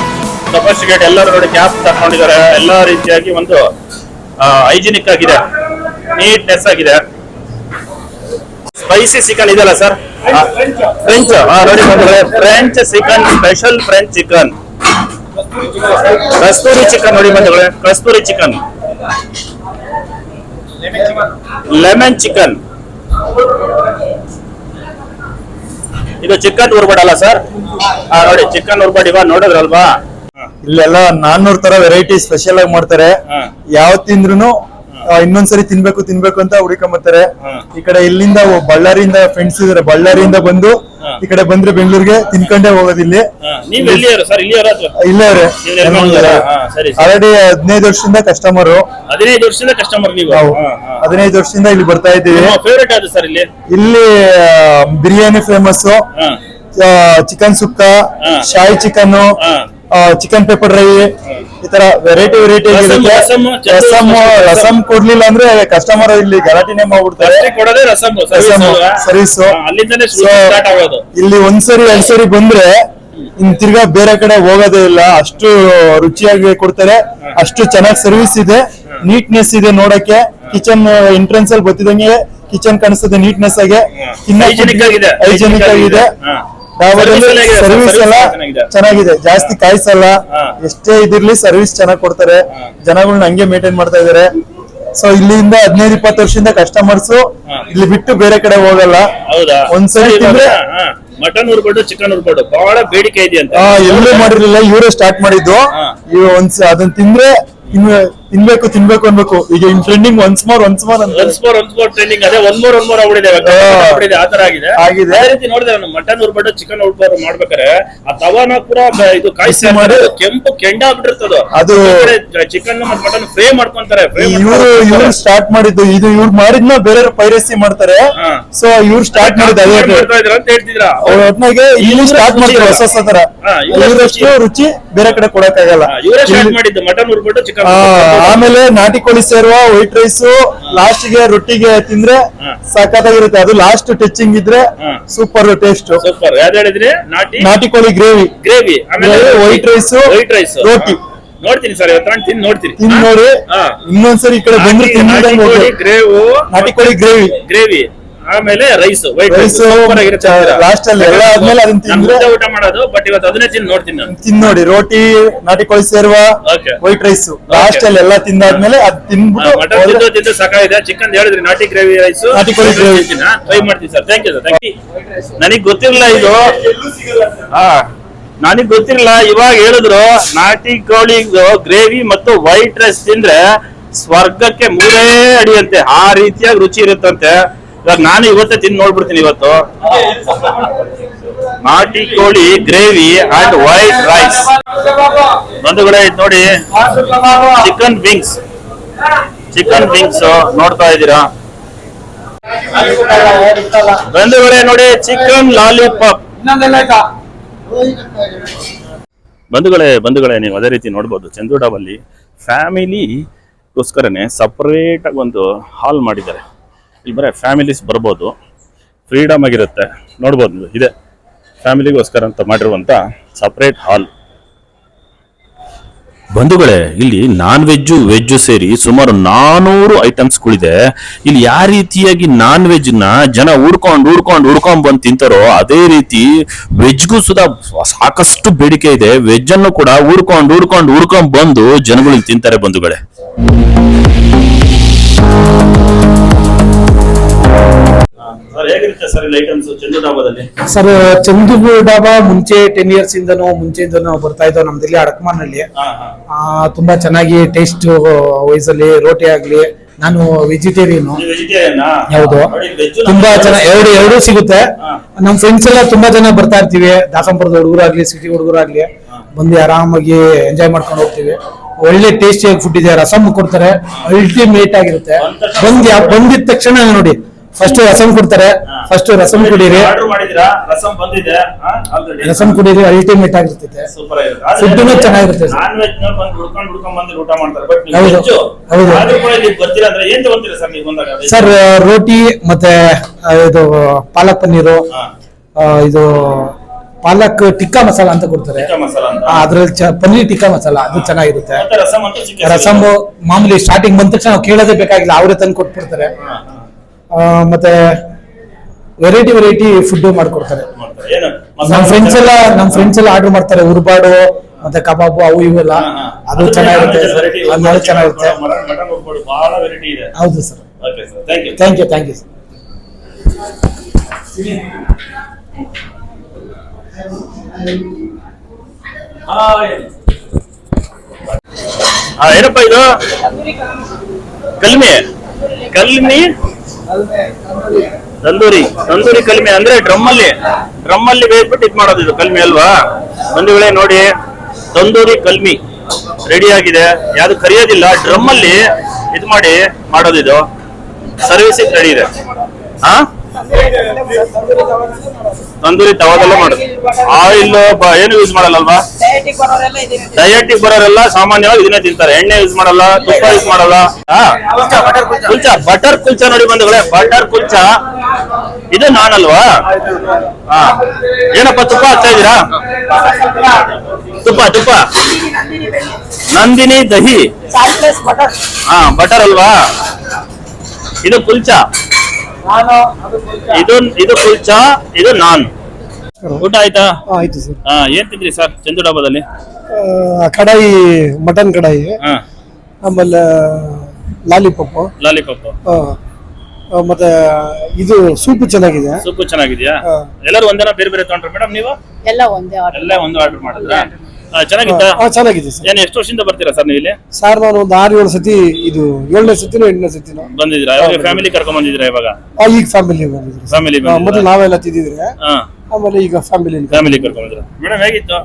ಸೊಫೆಸ್ಟಿಕೇಟ್ ಎಲ್ಲರೂ ನೋಡಿ ಕ್ಯಾಪ್ ತಕೊಂಡಿದ್ದಾರೆ. ಎಲ್ಲಾ ರೀತಿಯಾಗಿ ಒಂದು ಹೈಜಿನಿಕ್ ಆಗಿದೆ. ನೀಟ್ನೆಸ್ ಆಗಿದೆ. ಸ್ಪೈಸಿ ಚಿಕನ್ ಇದೆಯಲ್ಲ ಸರ್ ಫ್ರೆಂಚ್ ನೋಡಿ French chicken special French chicken Kasturi chicken ನೋಡಿ ಬಂಧುಗಳೇ ಕಸ್ತೂರಿ ಚಿಕನ್. ಲೆಮನ್ ಚಿಕನ್ ಇದು ಚಿಕನ್ ಉರ್ಬಡಲ್ಲ ಸರ್ ಹಾ ನೋಡಿ ಚಿಕನ್ ಉರ್ಬಡ್ ಇವಾಗ ನೋಡಿದ್ರಲ್ವಾ? ಇಲ್ಲೆಲ್ಲ ನಾನ್ನೂರ್ ತರ ವೆರೈಟಿ ಸ್ಪೆಷಲ್ ಆಗಿ ಮಾಡ್ತಾರೆ. ಯಾವ ತಿಂದ್ರು ಇನ್ನೊಂದ್ಸರಿ ತಿನ್ಬೇಕು ತಿನ್ಬೇಕು ಅಂತ ಹುಡುಕೊಂಬರ್ತಾರೆ. ಬರ್ತಾರೆ ಈ ಕಡೆ ಇಲ್ಲಿಂದ ಬಳ್ಳಾರಿಯಿಂದ ಫ್ರೆಂಡ್ಸ್ ಇದಾರೆ. ಬಳ್ಳಾರಿಯಿಂದ ಬಂದು ಈ ಕಡೆ ಬಂದ್ರೆ ಬೆಂಗಳೂರಿಗೆ ತಿನ್ಕೊಂಡೇ ಹೋಗೋದು ಇಲ್ಲಿ. ಇಲ್ಲೇ. ಆಲ್ರೆಡಿ ಹದಿನೈದು ವರ್ಷದಿಂದ ಕಸ್ಟಮರ್ ಹದಿನೈದು ವರ್ಷದಿಂದ ಕಸ್ಟಮರ್ ನೀವು. ಹದಿನೈದು ವರ್ಷದಿಂದ ಇಲ್ಲಿ ಬರ್ತಾ ಇದ್ದೀವಿ. ಇಲ್ಲಿ? ಇಲ್ಲಿ ಬಿರಿಯಾನಿ ಫೇಮಸ್ ಚಿಕನ್ ಸುಕ್ಕ. ಶಾಯಿ ಚಿಕನ್ ಚಿಕನ್ ಪೆಪ್ಪರ್ ಡ್ರೈ ಈ ತರ ವೆರೈಟಿ ವೆರೈಟಿ ರಸಮ್, ರಸಮ್, ಕೊಡ್ಲಿಲ್ಲ ಅಂದ್ರೆ ಕಸ್ಟಮರ್ ಇಲ್ಲಿ ಗಲಾಟಿನೇ ಮಾಡ್ಬಿಡ್ತಾರೆ ಸರ್ವಿಸ್. ಇಲ್ಲಿ ಒಂದ್ಸರಿ ಎರಡ್ ಸರಿ ಬಂದ್ರೆ ಇನ್ ತಿರ್ಗಾ ಬೇರೆ ಕಡೆ ಹೋಗೋದೇ ಇಲ್ಲ. ಅಷ್ಟು ರುಚಿಯಾಗಿ ಕೊಡ್ತಾರೆ. ಅಷ್ಟು ಚೆನ್ನಾಗಿ ಸರ್ವಿಸ್ ಇದೆ. ನೀಟ್ನೆಸ್ ಇದೆ ನೋಡಕ್ಕೆ. ಕಿಚನ್ ಎಂಟ್ರೆನ್ಸ್ ಅಲ್ಲಿ ಬತ್ತಿದಂಗೆ ಕಿಚನ್ ಕಾಣಿಸ್ತದೆ ನೀಟ್ನೆಸ್ ಆಗಿ. ಹೈಜೆನಿಕ್ ಆಗಿದೆ. ಸರ್ವಿಸ್ ಎಲ್ಲ ಚೆನ್ನಾಗಿದೆ. ಜಾಸ್ತಿ ಕಾಯಿಸಲ್ಲ ಎಷ್ಟೇ ಇದಿರ್ಲಿ ಸರ್ವಿಸ್ ಚೆನ್ನಾಗಿ ಕೊಡ್ತಾರೆ. ಜನಗಳನ್ನ ಹಂಗೆ ಮೇಂಟೈನ್ ಮಾಡ್ತಾ ಇದಾರೆ. ಸೊ ಇಲ್ಲಿಂದ ಹದಿನೈದು ಇಪ್ಪತ್ತು ವರ್ಷದಿಂದ ಕಸ್ಟಮರ್ಸ್ ಇಲ್ಲಿ ಬಿಟ್ಟು ಬೇರೆ ಕಡೆ ಹೋಗಲ್ಲ. ಹೌದಾ? ಒಂದ್ಸರಿ ಮಟನ್ ಉರ್ಬಡು ಚಿಕನ್ ಉರ್ಬಡು ಬಹಳ ಬೇಡಿಕೆ ಇದೆ ಅಂತ. ಎಲ್ಲೂ ಮಾಡಿರ್ಲಿಲ್ಲ ಇವರೇ ಸ್ಟಾರ್ಟ್ ಮಾಡಿದ್ದು. ಒಂದ್ಸ ಅದನ್ನ ತಿಂದ್ರೆ ಇನ್ನು ತಿನ್ಬೇಕು ತಿನ್ಬೇಕು ಅನ್ಬೇಕು. ಈಗ in trending once more once more ಅಂತ. Once more once more trending ಅದೇ ಒನ್ ಮೋರ್ ಒನ್ ಮೋರ್ ಆಗ್ಬಿಡಿದೆ ಆಗ್ಬಿಡಿದೆ ಆ ತರ ಆಗಿದೆ. ಆಗಿದೆ. ಅದೇ ರೀತಿ ನೋಡಿದ್ರೆ ನಾನು ಮಟನ್ ಉರ್ಬಟ್ಟು ಚಿಕನ್ ಉರ್ಬಟ್ಟು ಮಾಡ್ಬೇಕಾರೆ ಆ ತವಾನ ಕೂಡ ಇದು ಕಾಯಿಸಿ ಮಾಡಿ- ಕೆಂಪು ಕೆಂಡ ಆಗ್ಬಿಟ್ಟಿರ್ತದ ಅದು- ಚಿಕನ್ ಮತ್ತೆ ಮಟನ್ ಫ್ರೈ ಮಾಡ್ಕೊಂತಾರೆ ಫ್ರೈ ಇವರು ಇವ್ರು ಸ್ಟಾರ್ಟ್ ಮಾಡಿದ್ದು ಇದು ಇವ್ರು ಮಾಡಿದ್ನ ಬೇರೆ ಪೈರಸಿ ಮಾಡ್ತಾರೆ. ಸೋ ಇವ್ರು ಸ್ಟಾರ್ಟ್ ಮಾಡಿದ್ದು ಅದೇ ಅಂತ ಹೇಳ್ತಿದ್ರ? ಅವ್ರ ಒಟ್ನಾಗೆ ಇಲ್ಲಿ ಸ್ಟಾರ್ಟ್ ಮಾಡ್ತಾರೆ ಹೊಸ ಹೊಸ ತರ. ಇವರಷ್ಟು ರುಚಿ. ಬೇರೆ ಕಡೆ ಕೊಡಕ್ಕಾಗಲ್ಲ. ಇವರೇ ಸ್ಟಾರ್ಟ್ ಮಾಡಿದ್ದು ಮಟನ್ ಉರ್ಬಿಟ್ಟು ಚಿಕನ್ ಆಮೇಲೆ ನಾಟಿ ಕೋಳಿ ಸೇರುವ ವೈಟ್ ರೈಸ್ ಲಾಸ್ಟ್ಗೆ ರೊಟ್ಟಿಗೆ ತಿಂದ್ರೆ. ಸಖತ್ತಾಗಿರುತ್ತೆ. ಅದು ಲಾಸ್ಟ್ ಟಚಿಂಗ್ ಇದ್ರೆ. ಸೂಪರ್ ಟೇಸ್ಟ್ ಸೂಪರ್ ಯಾವ್ದು ಹೇಳಿದ್ರಿ? ನಾಟಿ? ನಾಟಿ ಕೋಳಿ ಗ್ರೇವಿ ಗ್ರೇವಿ ಆಮೇಲೆ ವೈಟ್ ರೈಸ್ ವೈಟ್ ರೈಸ್ ರೋಟಿ. ನೋಡ್ತೀನಿ ಸರ್ ಇವತ್ತು ತಿಂದು ನೋಡ್ತೀನಿ. ತಿಂದು ನೋಡಿ. ಇನ್ನೊಂದ್ಸರಿ ಈ ಕಡೆ ಬಂದ್ರೆ ಗ್ರೇವು ನಾಟಿ ಕೋಳಿ ಗ್ರೇವಿ ಗ್ರೇವಿ ಆಮೇಲೆ rice white rice last super ಆಗಿರುತ್ತೆ ಚ- ಅಲ್ಲಿ ಎಲ್ಲ ಆದ್ಮೇಲೆ ಅದನ್ನ ನಾನು ತಿಂದ್ರೆ- ಊಟ ಮಾಡೋದು ಬಟ್ ಇವತ್ತು ಅದನ್ನೇ ತಿಂದು ನೋಡ್ತೀನಿ ನಾನು. ತಿಂದ್ ನೋಡಿ ರೋಟಿ ನಾಟಿ ಕೋಳಿ ಸೇರುವ. ವೈಟ್ ರೈಸ್ ಲಾಸ್ಟ್ ಅಲ್ಲಿ ಎಲ್ಲ ತಿಂದಾದ್ಮೇಲೆ ಅದ್ ತಿಂದ್ಬಿಟ್ಟು ಮಟನ್ ತಿಂದು ತಿಂದು ಸಾಕಾಗಿದೆ. ಚಿಕನ್ ಹೇಳಿದ್ರಿ ನಾಟಿ ಗ್ರೇವಿ ರೈಸ್ ನಾಟಿ ಕೋಳಿ ಗ್ರೇವಿ ಟ್ರೈ ಮಾಡ್ತೀನಿ sir thank you sir thank you ನನಗೆ ಗೊತ್ತಿರಲಿಲ್ಲ ಇದು. ಹಾ. ನನಗೆ ಗೊತ್ತಿರಲಿಲ್ಲ. ಇವಾಗ ಹೇಳಿದ್ರು ನಾಟಿ ಕೋಳಿ ಗ್ರೇವಿ ಮತ್ತು ವೈಟ್ ರೈಸ್ ತಿಂದ್ರೆ ಸ್ವರ್ಗಕ್ಕೆ ಮೂರೇ ಅಡಿಯಂತೆ. ಆ ರೀತಿಯಾಗಿ ರುಚಿ ಇರುತ್ತಂತೆ. ಇವಾಗ ನಾನು ಇವತ್ತೇ ತಿಂದು ನೋಡ್ಬಿಡ್ತೀನಿ ಇವತ್ತು. ನಾಟಿ ಕೋಳಿ, ಗ್ರೇವಿ ಅಂಡ್ ವೈಟ್ ರೈಸ್ ಬಂಧುಗಳೇ ಇದು ನೋಡಿ. ಚಿಕನ್ ವಿಂಗ್ಸ್ ಚಿಕನ್ ವಿಂಗ್ಸ್ ನೋಡ್ತಾ ಇದ್ದೀರಾ? ಬಂಧುಗಳೇ ನೋಡಿ ಚಿಕನ್ ಲಾಲಿಪಾಪ್ ಬಂಧುಗಳೇ ಬಂಧುಗಳೇ ನೀವು ಅದೇ ರೀತಿ ನೋಡ್ಬೋದು. ಚಂದೂಡಾವಲ್ಲಿ ಫ್ಯಾಮಿಲಿಗೋಸ್ಕರನೇ ಸಪ್ರೇಟ್ ಆಗಿ ಒಂದು ಹಾಲ್ ಮಾಡಿದ್ದಾರೆ. ಇಲ್ಲಿ ಬರೀ ಫ್ಯಾಮಿಲೀಸ್ ಬರ್ಬೋದು. ಫ್ರೀಡಮ್ ಆಗಿರುತ್ತೆ. ನೋಡ್ಬೋದು ಇದೆ. ಫ್ಯಾಮಿಲಿಗೋಸ್ಕರ ಅಂತ ಮಾಡಿರುವಂಥ ಸಪ್ರೇಟ್ ಹಾಲ್ ಬಂಧುಗಳೇ, ಇಲ್ಲಿ ನಾನ್ ವೆಜ್ಜು ವೆಜ್ಜು ಸೇರಿ ಸುಮಾರು ನಾನೂರು ಐಟಮ್ಸ್ಗಳಿದೆ ಇಲ್ಲಿ ಯಾವ ರೀತಿಯಾಗಿ ನಾನ್ ವೆಜ್ನ ಜನ ಹುಡ್ಕೊಂಡು ಹುಡ್ಕೊಂಡು, ಹುಡ್ಕೊಂಡ್ ಬಂದು ತಿಂತಾರೋ, ಅದೇ ರೀತಿ ವೆಜ್ಗೂ ಸುದಾ ಸಾಕಷ್ಟು ಬೇಡಿಕೆ ಇದೆ. ವೆಜ್ ಅನ್ನು ಕೂಡ ಹುಡ್ಕೊಂಡು ಹುಡ್ಕೊಂಡು, ಹುಡ್ಕೊಂಡ್ ಬಂದು ಜನಗಳಿಗೆ ತಿಂತಾರೆ ಬಂಧುಗಳೇ. ಹೇಗಿರುತ್ತೆ ಸರ್ ಇಲ್ಲಿ ಐಟಮ್ಸ್ ಚಂದು ಡಾಬಾದಲ್ಲಿ? ಸರ್ ಚಂದು ಡಾಬಾ ಮುಂಚೆ ಟೆನ್ ಇಯರ್ಸ್ ಇಂದನೂ ಮುಂಚೆಯಿಂದನೂ ಬರ್ತಾ ಇದ್ದೋ ನಮ್ದಿಲ್ಲಿ ಅಡಕಮಾನಲ್ಲಿ ಆ, ತುಂಬಾ ಚೆನ್ನಾಗಿ ಟೇಸ್ಟ್ ವೈಸ್ ಅಲ್ಲಿ ರೋಟಿ ಆಗ್ಲಿ ನಾನು ವೆಜಿಟೇರಿಯನ್ ಹೌದು. ತುಂಬಾ ಚೆನ್ನಾಗಿ ಎರಡು ಎರಡು ಸಿಗುತ್ತೆ. ಹಾ. ನಮ್ ಫ್ರೆಂಡ್ಸ್ ಎಲ್ಲ ತುಂಬಾ ಜನ ಬರ್ತಾ ಇರ್ತೀವಿ. ದಾಸಂಪುರದ ಹುಡುಗರಾಗ್ಲಿ ಸಿಟಿ ಹುಡುಗರಾಗ್ಲಿ ಬಂದು ಆರಾಮಾಗಿ ಎಂಜಾಯ್ ಮಾಡ್ಕೊಂಡು ಹೋಗ್ತೀವಿ. ಒಳ್ಳೆ ಟೇಸ್ಟಿಯಾಗಿ ಫುಡ್ ಇದೆ ರಸಮ್ ಕೊಡ್ತಾರೆ. ಅಲ್ಟಿಮೇಟ್ ಆಗಿರುತ್ತೆ. ಬಂದ್ ಬಂದಿದ ತಕ್ಷಣ ನೋಡಿ ಫಸ್ಟ್ ರಸಂ ಕೊಡ್ತಾರೆ. ಫಸ್ಟ್ ರಸಂ ಕುಡೀರಿ. ಆರ್ಡರ್ ಮಾಡಿದಿರಾ ರಸಂ ಬಂದಿದೆ. ಆಲ್ರೆಡಿ ರಸಮ್ ಕುಡೀರಿ ಅಲ್ಟಿಮೇಟ್ ಆಗಿರ್ತೈತೆ. ಸೂಪರ್ Food ನು ಚೆನ್ನಾಗಿರುತ್ತೆ. ಸರ್. ನಾನ್ ವೆಜ್ನಲ್ಲಿ ಬಂದು ಹುಡ್ಕೊಂಡು ಹುಡ್ಕೊಂಡ್ ಬಂದು ಊಟ ಮಾಡ್ತಾರೆ. ಬಟ್ ನೀವು ಹೌದು. ವೆಜ್ ಹೌದು. ಆದ್ರೂ ಕೂಡ ಇಲ್ಲಿ ಬರ್ತೀರಾ ಅಂದ್ರೆ ಏನ್ ತಗೊಂತೀರಾ ಸರ್ ನೀವು ಬಂದಾಗ? ಸರ್ ರೋಟಿ ಮತ್ತೆ ಇದು ಪಾಲಕ್ ಪನ್ನೀರು ಇದು ಪಾಲಕ್ ಟಿಕ್ಕಾ ಮಸಾಲ ಅಂತ ಕೊಡ್ತಾರೆ. ಅದ್ರಲ್ಲಿ ಪನ್ನೀರ್ ಟಿಕ್ಕಾ ಮಸಾಲ ಅದು ಚೆನ್ನಾಗಿರುತ್ತೆ. ರಸಂ ರಸಮ್ ಮಾಮೂಲಿ ಸ್ಟಾರ್ಟಿಂಗ್ ಬಂದ ತಕ್ಷಣ ನಾವು ಕೇಳೋದೇ ಬೇಕಾಗಿಲ್ಲ ಅವರೇ ತಂದು ಕೊಟ್ಬಿಡ್ತಾರೆ. ಮತ್ತೆ ವೆರೈಟಿ ವೆರೈಟಿ ಫುಡ್ ಮಾಡ್ಕೊಡ್ತಾರೆ. ನಮ್ಮ ಫ್ರೆಂಡ್ಸ್ ಎಲ್ಲ ನಮ್ಮ ಫ್ರೆಂಡ್ಸ್ ಎಲ್ಲ ಆರ್ಡರ್ ಮಾಡ್ತಾರೆ. ಉರ್ಬಾಡು ಮತ್ತೆ ಕಬಾಬು ಅವು ಇವೆಲ್ಲ. ಅದು ಚೆನ್ನಾಗಿರುತ್ತೆ. ಅದು ಚೆನ್ನಾಗಿರುತ್ತೆ. ಹೌದು sir. Okay sir thank you thank you thank you ಹಾ ಏನಪ್ಪ ಇದು? ಕಲ್ಮಿ ಕಲ್ಮಿ? ತಂದೂರಿ ತಂದೂರಿ ಕಲ್ಮಿ ಅಂದ್ರೆ ಡ್ರಮ್ ಅಲ್ಲಿ ಡ್ರಮ್ ಅಲ್ಲಿ ಬೇಯಿಸ್ಬಿಟ್ಟು ಇದು ಮಾಡೋದು ಇದು ಕಲ್ಮಿ ಅಲ್ವಾ? ಒಂದು ವೇಳೆ ನೋಡಿ, ತಂದೂರಿ ಕಲ್ಮಿ ರೆಡಿ ಆಗಿದೆ. ಯಾವ್ದು ಕರಿಯೋದಿಲ್ಲ ಡ್ರಮ್ ಅಲ್ಲಿ ಇದು ಮಾಡಿ ಮಾಡೋದು ಇದು. ಸರ್ವಿಸಿಗೆ ರೆಡಿ ಇದೆ. ಹಾ ತಂದೂರಿ ತವಾದಲ್ಲೇ ಮಾಡೋದು. ಆಯಿಲ್ ಏನು ಯೂಸ್ ಮಾಡಲ್ಲ ಅಲ್ವಾ ಡಯಟಿಗೆ ಬರೋರೆಲ್ಲ ಸಾಮಾನ್ಯವಾಗಿ ಇದನ್ನೇ ತಿಂತಾರೆ. ಎಣ್ಣೆ ಯೂಸ್ ಮಾಡಲ್ಲ ತುಪ್ಪ ಯೂಸ್ ಮಾಡಲ್ಲ. ಕುಲ್ಚಾ ಬಟರ್ ಕುಲ್ಚಾ. ನೋಡಿ ಬಂಧುಗಳೇ ಬಟರ್ ಕುಲ್ಚಾ. ಇದು ನಾನಲ್ವಾ? ಹಾ. ಏನಪ್ಪ ತುಪ್ಪ ಹಾಕ್ತಾ ಇದೀರಾ ತುಪ್ಪ ತುಪ್ಪ. ನಂದಿನಿ ದಹಿ. ಹಾ ಬಟರ್ ಅಲ್ವಾ? ಇದು ಕುಲ್ಚಾ. ಇದು ಇದು ಕುಲ್ಚಾ ಇದು ನಾನ್. ಊಟ ಆಯ್ತಾ? ಆಯ್ತು ಸರ್. ಹಾ ಏನ್ ತಿಂದ್ರಿ ಸರ್ ಚಂದು ಡಾಬಾದಲ್ಲಿ ಕಡಾಯಿ ಮಟನ್ ಕಡಾಯಿ. ಹಾ. ಆಮೇಲೆ ಲಾಲಿಪಾಪ್. ಲಾಲಿಪಾಪ್. ಮತ್ತೆ ಇದು ಸೂಪ್ ಚೆನ್ನಾಗಿದೆ. ಸೂಪ್ ಚೆನ್ನಾಗಿದೆಯಾ? ಎಲ್ಲರೂ ಒಂದೇನ ಬೇರೆ ಬೇರೆ ತಗೊಂಡ್ರು ಮೇಡಮ್ ನೀವು? ಎಲ್ಲ ಒಂದೇ ಆರ್ಡರ್ ಎಲ್ಲ ಒಂದು ಆರ್ಡರ್ ಮಾಡಿದ್ರಾ? ಚೆನ್ನಾಗಿತ್ತಾ? ಹಾ, ಚೆನ್ನಾಗಿದೆ ಸರ್. ಏನ್ ಎಷ್ಟು ವರ್ಷದಿಂದ ಬರ್ತೀರಾ ಸರ್ ನೀವು ಇಲ್ಲಿ? ಸರ್ ನಾನು ಒಂದು ಆರು ಏಳು ಸತಿ ಇದು ಏಳನೇ ಸತಿನೋ ಎಂಟನೇ ಸತಿನೋ. ಬಂದಿದ್ದೀರಾ? ಫ್ಯಾಮಿಲಿ ಕರ್ಕೊಂಡ್ ಬಂದಿದ್ದೀರಾ ಇವಾಗ? ಆ, ಈಗ ಫ್ಯಾಮಿಲಿ ಬಂದಿದ್ರು. ಫ್ಯಾಮಿಲಿ ಆ, ಮೊದಲು ನಾವೆಲ್ಲ ತಿದ್ದಿದ್ರೆ ಹಾ. ಆಮೇಲೆ ಈಗ ಫ್ಯಾಮಿಲಿ ಫ್ಯಾಮಿಲಿ ಕರ್ಕೊಂಡ್ ಬಂದಿರಾ ಮೇಡಮ್ ಹೇಗಿತ್ತು?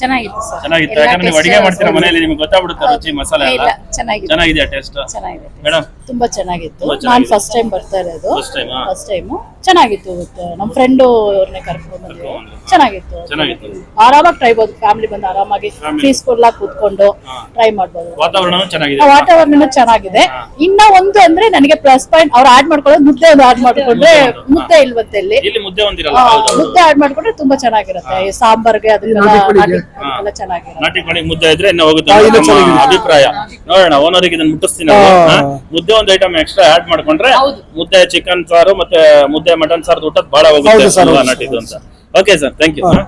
ಚೆನ್ನಾಗಿತ್ತು ಸರ್. ಚೆನ್ನಾಗಿತ್ತು. ಯಾಕಂದ್ರೆ ನೀವು ಅಡಿಗೆ ಮಾಡ್ತೀರಾ ಮನೆಯಲ್ಲಿ ನಿಮ್ಗೆ ಗೊತ್ತಾಗ್ಬಿಡುತ್ತೆ ರುಚಿ ಮಸಾಲೆ ಎಲ್ಲ. ಇಲ್ಲ ಚೆನ್ನಾಗಿದೆ. ಚೆನ್ನಾಗಿದೆಯಾ ಟೇಸ್ಟ್ ಚೆನ್ನಾಗಿದೆ. ಮೇಡಮ್ ತುಂಬಾ ಚೆನ್ನಾಗಿತ್ತು. ತುಂಬಾ ನಾನು ಚೆನ್ನಾಗಿದೆ. ಫಸ್ಟ್ ಟೈಮ್ ಬರ್ತಾ ಇರೋದು. First time, ಹಾ. ಫಸ್ಟ್ ಟೈಮ್ ಚೆನ್ನಾಗಿತ್ತು ನಮ್ಮ ಫ್ರೆಂಡ್ ಅವ್ರನ್ನೇ ಕರ್ಕೊಂಡು ಬಂದಿದ್ದೆ ಚೆನ್ನಾಗಿತ್ತು. ಚೆನ್ನಾಗಿತ್ತು. ಆರಾಮಾಗಿ ಟ್ರೈ ಬೋದು ಫ್ಯಾಮಿಲಿ ಬಂದು ಆರಾಮಾಗಿ Family. ಪೀಸ್ಫುಲ್ ಆಗಿ ಕೂತ್ಕೊಂಡು ಟ್ರೈ ಮಾಡ್ಬೋದು. ವಾತಾವರಣ ಚೆನ್ನಾಗಿದೆ. ಆ ವಾತಾವರಣ ಚೆನ್ನಾಗಿದೆ. ಇನ್ನ ಒಂದು ಅಂದ್ರೆ ನನಗೆ ಪ್ಲಸ್ ಪಾಯಿಂಟ್ ಅವ್ರು ಆಡ್ ಮಾಡ್ಕೊಳ್ಳೋದು ಮುದ್ದೆ ಒಂದು ಆಡ್ ಮಾಡ್ಕೊಂಡ್ರೆ ಮುದ್ದೆ ಇಲ್ವಂತೆ ಇಲ್ಲಿ. ಇಲ್ಲಿ ಮುದ್ದೆ ಒಂದಿರಲ್ಲ. ಆ, ಹೌದು ಮುದ್ದೆ ಆಡ್ ಮಾಡ್ಕೊಂಡ್ರೆ ತುಂಬಾ ಚೆನ್ನಾಗಿರುತ್ತೆ. ಈ ಸಾಂಬಾರ್ಗೆ ಅದ್ರಿಂದ ನಾಟಿ- ಅದಕ್ಕೆಲ್ಲ ನಾಟಿ ಕೋಳಿ ಮುದ್ದೆ ಇದ್ರೆ ಇನ್ನ ಹೋಗುತ್ತೆ ಹಾ, ಅಂತ ಇನ್ನು ನಮ್ಮ ಚೆನ್ನಾಗಿದೆ. ಅಭಿಪ್ರಾಯ. ನೋಡೋಣ ಓನರಿಗೆ ಇದನ್ನ ಮುಟ್ಟಿಸ್ತೀನಿ ಹಾ. ಹಾ? ಮುದ್ದೆ ಒಂದು ಐಟಮ್ ಎಕ್ಸ್ಟ್ರಾ ಆಡ್ ಮಾಡ್ಕೊಂಡ್ರೆ ಹೌದು. ಮುದ್ದೆ ಚಿಕನ್ ಸಾರು ಮತ್ತೆ ಮುದ್ದೆ ಮಟನ್ ಸಾರು ಊಟ ಬಹಳ ಹೋಗುತ್ತೆ ಹೌದು sir, ಅಲ್ವಾ ಹೌದು ನಾಟಿದು ಅಂತ. ಓಕೆ ಸರ್ ಥ್ಯಾಂಕ್ ಯು ಹಾ.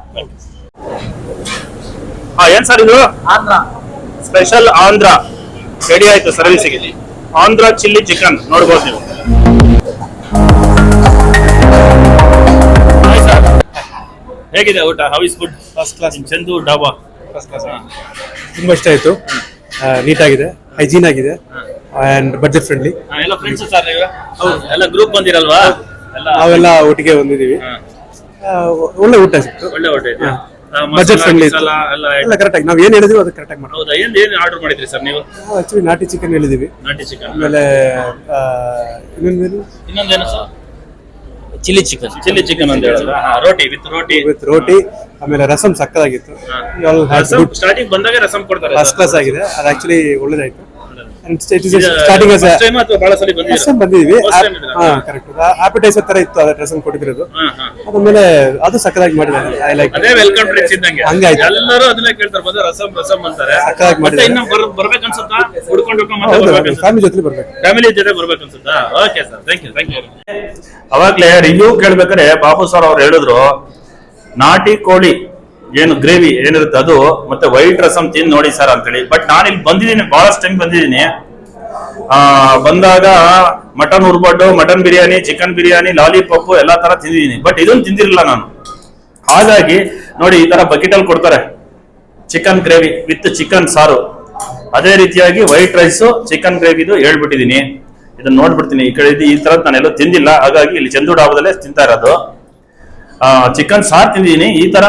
ಹಾ ಏನ್ ಸರ್ ಇದು? ಸ್ಪೆಷಲ್ ಆಂಧ್ರ. ರೆಡಿ ಆಯ್ತು ಸರ್ವಿಸಿಗೆ ಆಂಧ್ರ ಚಿಲ್ಲಿ ಚಿಕನ್ ನೋಡ್ಬೋದು ನೀವು. ಹೇಗಿದೆ ಊಟ? How is good first class Chandu dhaba first class ತುಂಬಾ ಇಷ್ಟ ಆಯ್ತು. ನೀಟಾಗಿದೆ ಹೈಜೀನ್ ಆಗಿದೆ ಅಂಡ್ ಬಜೆಟ್ ಫ್ರೆಂಡ್ಲಿ ಎಲ್ಲ ಫ್ರೆಂಡ್ಸ್ ಸರ್ ನೀವು? ಎಲ್ಲ ಗ್ರೂಪ್ ಬಂದಿರಲ್ವಾ? ಎಲ್ಲ ನಾವೆಲ್ಲ ಒಟ್ಟಿಗೆ ಬಂದಿದ್ದೀವಿ. ಒಳ್ಳೆ ಊಟ ಸಿಕ್ತು. ಒಳ್ಳೆ ಊಟ ಇದೆ ಬಜೆಟ್ ಫ್ರೆಂಡ್ಲಿ ಎಲ್ಲ ಎಲ್ಲ ಕರೆಕ್ಟ್ ಆಗಿ ನಾವು ಏನು ಹೇಳಿದ್ವಿ ಅದು ಕರೆಕ್ಟ್ ಆಗಿ ಮಾಡ್ತೀವಿ. ಹೌದಾ? ಏನು ಏನು ಆರ್ಡರ್ ಮಾಡಿದ್ರಿ ಸರ್ ನೀವು? ಆಕ್ಚುಲಿ ನಾಟಿ ಚಿಕನ್ ಹೇಳಿದೀವಿ ನಾಟಿ ಚಿಕನ್ ಆಮೇಲೆ ಇನ್ನೊಂದೇನು? ಇನ್ನೊಂದೇನು sir? Chilli chicken. Chilli chicken ಅಂತ ಹೇಳಿದ್ರ ರೋಟಿ ವಿತ್ ರೋಟಿ. ವಿತ್ ರೋಟಿ ಆಮೇಲೆ ರಸಂ ಸಕ್ಕದಾಗಿತ್ತು. ಸ್ಟಾರ್ಟಿಂಗ್ ಬಂದಾಗ ರಸಂ ಕೊಡ್ತಾರೆ. ಫಸ್ಟ್ ಕ್ಲಾಸ್ ಆಗಿದೆ. ಅದು ಆಕ್ಚುಲಿ ಒಳ್ಳೇದಾಯ್ತು. ಸ್ಟಾರ್ಟಿಂಗ್ ಬಂದಿದೀವಿ ಆಪಟೈಸರ್ ತರ ಇತ್ತು ಅದ ರಸಂ ಕೊಟ್ಟಿರೋದು. ಅದಾದ್ಮೇಲೆ ಅದು ಸಕ್ಕದಾಗಿ ಮಾಡಿದ್ದಾರೆ. ಐ ಲೈಕ್ ಅದೇ ವೆಲ್ಕಮ್ ಡ್ರಿಂಕ್ಸ್ ಇದ್ದಂಗೆ. ಹಂಗೆ ಆಯ್ತು. ಎಲ್ಲರೂ ಅದನ್ನೇ ಕೇಳ್ತಾರೆ. ಬಂದ್ರೆ ರಸಂ ರಸಂ ಅಂತಾರೆ. ಮತ್ತೆ ಮಾಡಿದ್ದಾರೆ. ಬರಬೇಕು ಬರ್ ಬರ್ಬೇಕು ಅನ್ಸುತ್ತಾ? ಹುಡ್ಕೊಂಡು ಹುಡ್ಕೊಂಡು ಮತ್ತೆ ಬರಬೇಕು ಫ್ಯಾಮಿಲಿ ಜೊತೆ ಬರ್ಬೇಕು. ಫ್ಯಾಮಿಲಿ ಜೊತೆ ಬರ್ಬೇಕು ಅನ್ಸುತ್ತಾ? Okay sir thank you thank you ಅವಾಗ್ಲೇ ರಿವ್ಯೂ ಕೇಳ್ಬೇಕಾದ್ರೆ ಬಾಬು ಸರ್ ಅವ್ರು ಹೇಳಿದ್ರು ನಾಟಿ ಕೋಳಿ. ಏನು ಗ್ರೇವಿ ಏನಿರುತ್ತೆ ಅದು, ಮತ್ತೆ ವೈಟ್ ರಸಂ ತಿಂದು ನೋಡಿ ಸರ್ ಅಂತೇಳಿ. ಬಟ್ ನಾನು ಇಲ್ಲಿ ಬಂದಿದ್ದೀನಿ, ಬಹಳಷ್ಟು ಟೈಮ್ ಬಂದಿದ್ದೀನಿ. ಬಂದಾಗ mutton ಉರ್ಬಡ್ಡು mutton biryani, chicken biryani, lollipop ಎಲ್ಲಾ ತರ ತಿಂದಿದ್ದೀನಿ. ಬಟ್ ಇದನ್ನು ತಿಂದಿರಲಿಲ್ಲ ನಾನು. ಹಾಗಾಗಿ ನೋಡಿ ಈ ತರ ಬಕೆಟ್ ಅಲ್ಲಿ ಕೊಡ್ತಾರೆ. ಚಿಕನ್ ಗ್ರೇವಿ ವಿತ್ ಚಿಕನ್ ಸಾರು. ಅದೇ ರೀತಿಯಾಗಿ ವೈಟ್ ರೈಸ್ ಚಿಕನ್ ಗ್ರೇವಿದು ಹೇಳ್ಬಿಟ್ಟಿದ್ದೀನಿ. ಇದನ್ನ ನೋಡ್ಬಿಡ್ತೀನಿ ಈ ಕಡೆ. ಈ ತರದ್ ನಾನು ಎಲ್ಲೂ ತಿಂದಿಲ್ಲ. ಹಾಗಾಗಿ ಇಲ್ಲಿ ಚಂದು ಡಾಬದಲ್ಲೇ ತಿಂತಾ ಇರೋದು. ಚಿಕನ್ ಸಾರ್ ತಿಂದಿದ್ದೀನಿ. ಈ ತರ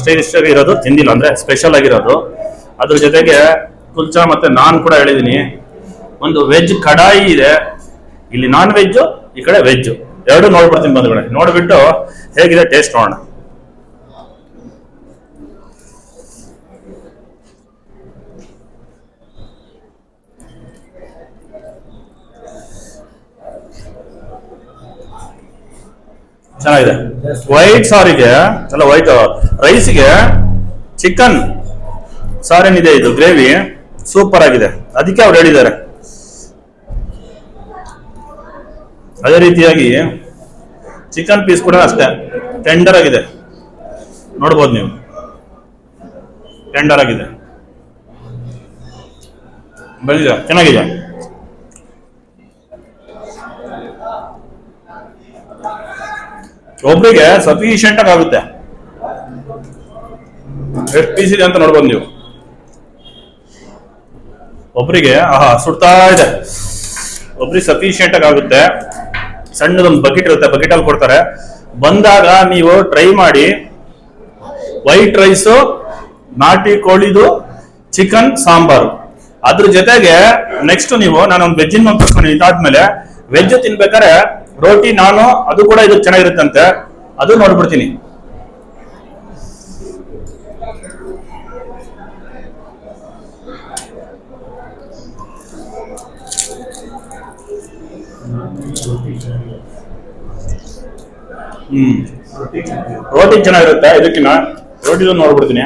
ಸ್ಟೈಲಿಶ್ ಆಗಿ ಇರೋದು ತಿಂದಿಲ್ಲ. ಅಂದ್ರೆ ಸ್ಪೆಷಲ್ ಆಗಿರೋದು. ಅದ್ರ ಜೊತೆಗೆ ಕುಲ್ಚಾ ಮತ್ತೆ ನಾನ್ ಕೂಡ ಹೇಳಿದ್ದೀನಿ ಒಂದು ವೆಜ್ ಕಡಾಯಿ ಇದೆ. ಇಲ್ಲಿ ನಾನ್ ವೆಜ್ ಈ ಕಡೆ ವೆಜ್ ಎರಡು ನೋಡ್ಬಿಡ್ತೀನಿ ಬಂದ್ಗಡೆ ನೋಡ್ಬಿಟ್ಟು ಹೇಗಿದೆ ಟೇಸ್ಟ್ ನೋಡೋಣ. ಚೆನ್ನಾಗಿದೆ. ವೈಟ್ ಸಾರಿಗೆ. ಅಲ್ಲ ವೈಟ್ ರೈಸ್ಗೆ ಚಿಕನ್ ಸಾರೇನಿದೆ ಇದು ಗ್ರೇವಿ ಸೂಪರ್ ಆಗಿದೆ. ಅದಕ್ಕೆ ಅವ್ರು ಹೇಳಿದ್ದಾರೆ. ಅದೇ ರೀತಿಯಾಗಿ ಚಿಕನ್ ಪೀಸ್ ಕೂಡ ಅಷ್ಟೇ. ಟೆಂಡರ್ ಆಗಿದೆ. ನೋಡ್ಬೋದು ನೀವು. ಟೆಂಡರ್ ಆಗಿದೆ. ಬೆಳಿದ ಚೆನ್ನಾಗಿದೆ ಒಬ್ರಿಗೆ ಸಫಿಶಿಯಂಟ್ ಆಗಿ ಆಗುತ್ತೆ ಎಷ್ಟು ಪೀಸ್ ಇದೆ ಅಂತ ನೋಡ್ಬೋದು ನೀವು. ಒಬ್ಬರಿಗೆ ಆಹಾ, ಸುಡ್ತಾ ಇದೆ. ಒಬ್ರಿಗೆ ಸಫಿಶಿಯಂಟ್ ಆಗಿ ಆಗುತ್ತೆ ಸಣ್ಣದೊಂದು ಬಕೆಟ್ ಇರುತ್ತೆ ಬಕೆಟ್ ಅಲ್ಲಿ ಕೊಡ್ತಾರೆ. ಬಂದಾಗ ನೀವು ಟ್ರೈ ಮಾಡಿ. ವೈಟ್ ರೈಸು ನಾಟಿ ಕೋಳಿದು ಚಿಕನ್ ಸಾಂಬಾರು. ಅದ್ರ ಜೊತೆಗೆ ನೆಕ್ಸ್ಟ್ ನೀವು ನಾನು ಒಂದು ವೆಜ್ ಒಂದು ತರ್ಸ್ಕೊಂಡು ಇದಾದ್ಮೇಲೆ ವೆಜ್ ತಿನ್ಬೇಕಾದ್ರೆ ರೋಟಿ ನಾನು ಅದು ಕೂಡ ಇದು ಚೆನ್ನಾಗಿರುತ್ತಂತೆ. ಅದು ನೋಡ್ಬಿಡ್ತೀನಿ. ಹ್ಮ್. ರೋಟಿ ಚೆನ್ನಾಗಿರುತ್ತೆ. ಇದಕ್ಕಿನ್ನ ರೋಟಿದು ನೋಡ್ಬಿಡ್ತೀನಿ.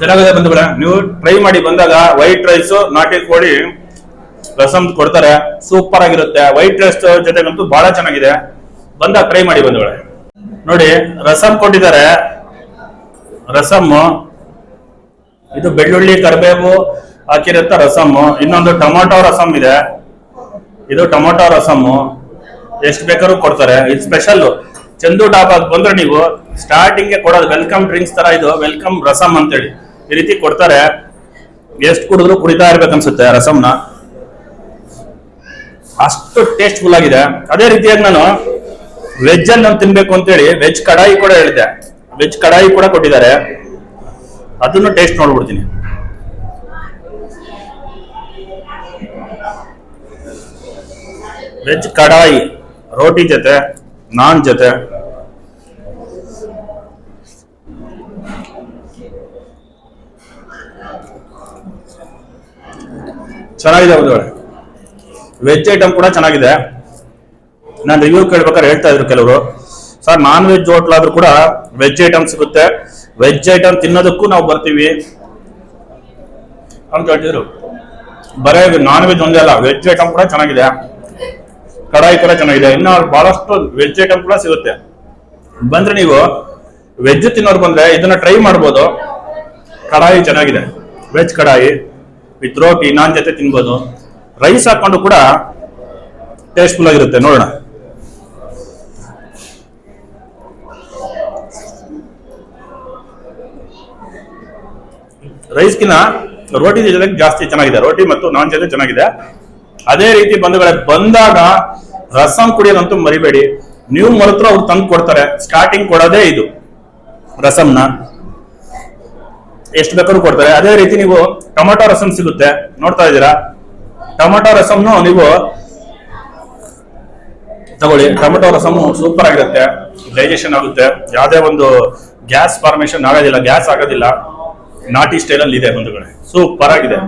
ಚೆನ್ನಾಗಿದೆ ಬಿಡ ನೀವು ಟ್ರೈ ಮಾಡಿ ಬಂದಾಗ ವೈಟ್ ರೈಸ್ ನಾಟಿ ಕೋಳಿ ರಸಮ್ ಕೊಡ್ತಾರೆ ಸೂಪರ್ ಆಗಿರುತ್ತೆ. ವೈಟ್ ರೈಸ್ ಜೊತೆಗಂತೂ ಬಹಳ ಚೆನ್ನಾಗಿದೆ. ಬಂದಾಗ ಟ್ರೈ ಮಾಡಿ ಬಂಧುಗಳೇ. ನೋಡಿ ರಸಮ್ ಕೊಟ್ಟಿದ್ದಾರೆ. ರಸಮ್ಮು ಇದು ಬೆಳ್ಳುಳ್ಳಿ, ಕರಿಬೇವು ಹಾಕಿರುತ್ತ ರಸಮ್ ಇನ್ನೊಂದು ಟೊಮೊಟೊ ರಸಮ್ ಇದೆ. ಇದು ಟೊಮೊಟೊ ರಸಮ್ಮು ಎಷ್ಟು ಬೇಕಾದ್ರೂ ಕೊಡ್ತಾರೆ. ಇದು ಸ್ಪೆಷಲ್ ಚಂದು ಡಾಬಾಗ್ ಬಂದ್ರೆ ನೀವು ಸ್ಟಾರ್ಟಿಂಗ್ ಕೊಡೋದು ವೆಲ್ಕಮ್ ಡ್ರಿಂಕ್ಸ್ ತರ ಇದು. ವೆಲ್ಕಮ್ ರಸಮ್ ಅಂತೇಳಿ. ಈ ರೀತಿ ಕೊಡ್ತಾರೆ, ಎಷ್ಟು ಕುಡಿದ್ರು ಕುಡಿತಾ ಇರ್ಬೇಕನ್ಸುತ್ತೆ ರಸಮ್ನ? ಅಷ್ಟು ಟೇಸ್ಟ್ಫುಲ್ ಆಗಿದೆ. ಅದೇ ರೀತಿಯಾಗಿ ನಾನು ವೆಜ್ ಅನ್ನ ನಾನು ತಿನ್ಬೇಕು ಅಂತೇಳಿ ವೆಜ್ ಕಡಾಯಿ ಕೂಡ ಹೇಳಿದೆ ವೆಜ್ ಕಡಾಯಿ ಕೂಡ ಕೊಟ್ಟಿದ್ದಾರೆ. ಅದನ್ನು ಟೇಸ್ಟ್ ನೋಡ್ಬಿಡ್ತೀನಿ. ವೆಜ್ ಕಡಾಯಿ, ರೋಟಿ ಜೊತೆ, ನಾನ್ ಜೊತೆ ಚೆನ್ನಾಗಿದೆ ಹೌದು ವೆಜ್ ಐಟಮ್ ಕೂಡ ಚೆನ್ನಾಗಿದೆ. ನಾನು ರಿವ್ಯೂ ಕೇಳ್ಬೇಕಾದ್ರೆ ಹೇಳ್ತಾ ಇದ್ರು ಕೆಲವರು. ಸರ್ ನಾನ್ ವೆಜ್ ಹೋಟ್ಲ್ ಆದ್ರೂ ಕೂಡ ವೆಜ್ ಐಟಮ್ ಸಿಗುತ್ತೆ. ವೆಜ್ ಐಟಮ್ ತಿನ್ನೋದಕ್ಕೂ ನಾವು ಬರ್ತೀವಿ. ಅಂತ ಹೇಳ್ತಿದ್ರು ಬರೇ ನಾನ್ ವೆಜ್ ಒಂದೇ ಅಲ್ಲ ವೆಜ್ ಐಟಮ್ ಕೂಡ ಚೆನ್ನಾಗಿದೆ. ಕಡಾಯಿ ಕೂಡ ಚೆನ್ನಾಗಿದೆ. ಇನ್ನು ಬಹಳಷ್ಟು ವೆಜ್ ಐಟಮ್ ಕೂಡ ಸಿಗುತ್ತೆ. ಬಂದ್ರೆ ನೀವು ವೆಜ್ ತಿನ್ನೋರು ಬಂದ್ರೆ ಇದನ್ನ ಟ್ರೈ ಮಾಡ್ಬೋದು. ಕಡಾಯಿ ಚೆನ್ನಾಗಿದೆ. ವೆಜ್ ಕಡಾಯಿ. ವಿತ್ ರೋಟಿ ನಾನ್ ಜೊತೆ ತಿನ್ಬೋದು. ರೈಸ್ ಹಾಕೊಂಡು ಕೂಡ ಟೇಸ್ಟ್ಫುಲ್ ಆಗಿರುತ್ತೆ, ನೋಡೋಣ. ರೈಸ್ಗಿನ ರೋಟಿ ಜೊತೆಗೆ ಜಾಸ್ತಿ ಚೆನ್ನಾಗಿದೆ. ರೋಟಿ ಮತ್ತು ನಾನ್ ಜೊತೆ ಚೆನ್ನಾಗಿದೆ. ಅದೇ ರೀತಿ ಬಂಧುಗಳೇ, ಬಂದಾಗ ರಸಂ ಕುಡಿಯೋದಂತೂ ಮರಿಬೇಡಿ. ನೀವು ಮರೆತ್ರ ಅವ್ರು ತಂದು ಕೊಡ್ತಾರೆ. ಸ್ಟಾರ್ಟಿಂಗ್ ಕೊಡೋದೇ ಇದು. ರಸಂನ. ಎಷ್ಟು ಬೇಕಾದ್ರೂ ಕೊಡ್ತಾರೆ. ಅದೇ ರೀತಿ ನೀವು ಟೊಮೊಟೊ ರಸಂ ಸಿಗುತ್ತೆ. ನೋಡ್ತಾ ಇದ್ದೀರಾ? ಟೊಮೊಟೊ ರಸಂನು ನೀವು ತಗೊಳ್ಳಿ. ಟೊಮೆಟೊ ರಸಮ್ ಸೂಪರ್ ಆಗಿರುತ್ತೆ. ಡೈಜೆಷನ್ ಆಗುತ್ತೆ. ಯಾವುದೇ ಒಂದು ಗ್ಯಾಸ್ ಫಾರ್ಮೇಶನ್ ಆಗೋದಿಲ್ಲ. ಗ್ಯಾಸ್ ಆಗೋದಿಲ್ಲ. ನಾಟಿ ಸ್ಟೈಲ್ ಅಲ್ಲಿ ಇದೆ ಬಂಧುಗಳೇ. ಸೂಪರ್ ಆಗಿದೆ.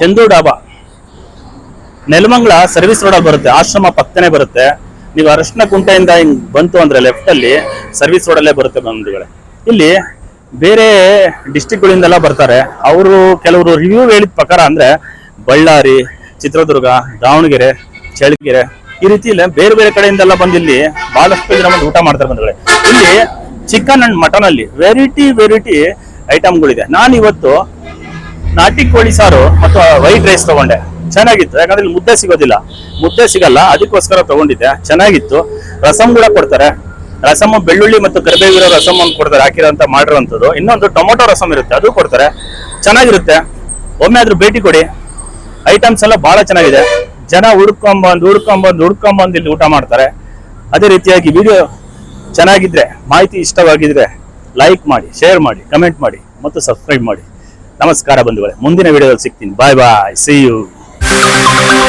ಚಂದು ಡಾಬಾ. ನೆಲಮಂಗಲ ಸರ್ವಿಸ್ ರೋಡ್ ಬರುತ್ತೆ. ಆಶ್ರಮ ಪಕ್ಕನೆ ಬರುತ್ತೆ. ನೀವು ಅರಶಿನ ಕುಂಟೆಯಿಂದ ಹಿಂಗ್ ಬಂತು ಅಂದ್ರೆ ಲೆಫ್ಟ್ ಅಲ್ಲಿ ಸರ್ವಿಸ್ ರೋಡ್ ಅಲ್ಲೇ ಬರುತ್ತೆ ಬಂಧುಗಳೇ ಇಲ್ಲಿ ಬೇರೆ ಡಿಸ್ಟಿಕ್ಗಳಿಂದೆಲ್ಲ ಬರ್ತಾರೆ. ಅವರು ಕೆಲವರು ರಿವ್ಯೂ ಹೇಳಿದ ಪ್ರಕಾರ ಅಂದ್ರೆ ಬಳ್ಳಾರಿ, ಚಿತ್ರದುರ್ಗ, ದಾವಣಗೆರೆ, ಚಳ್ಳಕೆರೆ ಈ ರೀತಿಯಲ್ಲಿ ಬೇರೆ ಬೇರೆ ಕಡೆಯಿಂದೆಲ್ಲ ಬಂದು ಇಲ್ಲಿ ಬಹಳಷ್ಟು ಜನ ಬಂದು ಊಟ ಮಾಡ್ತಾರೆ ಬಂಧುಗಳೇ ಇಲ್ಲಿ ಚಿಕನ್ ಅಂಡ್ ಮಟನ್ ಅಲ್ಲಿ ವೆರೈಟಿ ವೆರೈಟಿ ಐಟಮ್ಗಳಿದೆ ನಾನು ಇವತ್ತು ನಾಟಿ ಕೋಳಿ ಸಾರು ಮತ್ತು ವೈಟ್ ರೈಸ್ ತಗೊಂಡೆ. ಚೆನ್ನಾಗಿತ್ತು. ಯಾಕಂದ್ರೆ ಇಲ್ಲಿ ಮುದ್ದೆ ಸಿಗೋದಿಲ್ಲ. ಮುದ್ದೆ ಸಿಗಲ್ಲ, ಅದಕ್ಕೋಸ್ಕರ ತಗೊಂಡಿದ್ದೆ. ಚೆನ್ನಾಗಿತ್ತು. ರಸಂ ಕೂಡ ಕೊಡ್ತಾರೆ. ರಸಮ್ ಬೆಳ್ಳುಳ್ಳಿ ಮತ್ತು ಕರಿಬೇವಿರೋ ರಸಮ್ ಒಂದು ಕೊಡ್ತಾರೆ, ಹಾಕಿರೋಂಥ ಮಾಡಿರೋಂಥದ್ದು ಇನ್ನೊಂದು ಟೊಮೊಟೊ ರಸಮ್ ಇರುತ್ತೆ, ಅದು ಕೊಡ್ತಾರೆ. ಚೆನ್ನಾಗಿರುತ್ತೆ. ಒಮ್ಮೆ ಆದ್ರೂ ಭೇಟಿ ಕೊಡಿ. ಐಟಮ್ಸ್ ಎಲ್ಲ ಬಹಳ ಚೆನ್ನಾಗಿದೆ. ಜನ ಹುಡ್ಕೊಂಬಂದು ಹುಡ್ಕೊಂಬಂದು ಹುಡ್ಕೊಂಬಂದು ಇಲ್ಲಿ ಊಟ ಮಾಡ್ತಾರೆ. ಅದೇ ರೀತಿಯಾಗಿ ವಿಡಿಯೋ ಚೆನ್ನಾಗಿದ್ರೆ, ಮಾಹಿತಿ ಇಷ್ಟವಾಗಿದ್ರೆ ಲೈಕ್ ಮಾಡಿ ಶೇರ್ ಮಾಡಿ ಕಮೆಂಟ್ ಮಾಡಿ, ಮತ್ತು ಸಬ್ಸ್ಕ್ರೈಬ್ ಮಾಡಿ. ನಮಸ್ಕಾರ ಬಂಧುಗಳೇ. ಮುಂದಿನ ವಿಡಿಯೋದಲ್ಲಿ ಸಿಗ್ತೀನಿ. Bye bye see you Thank you.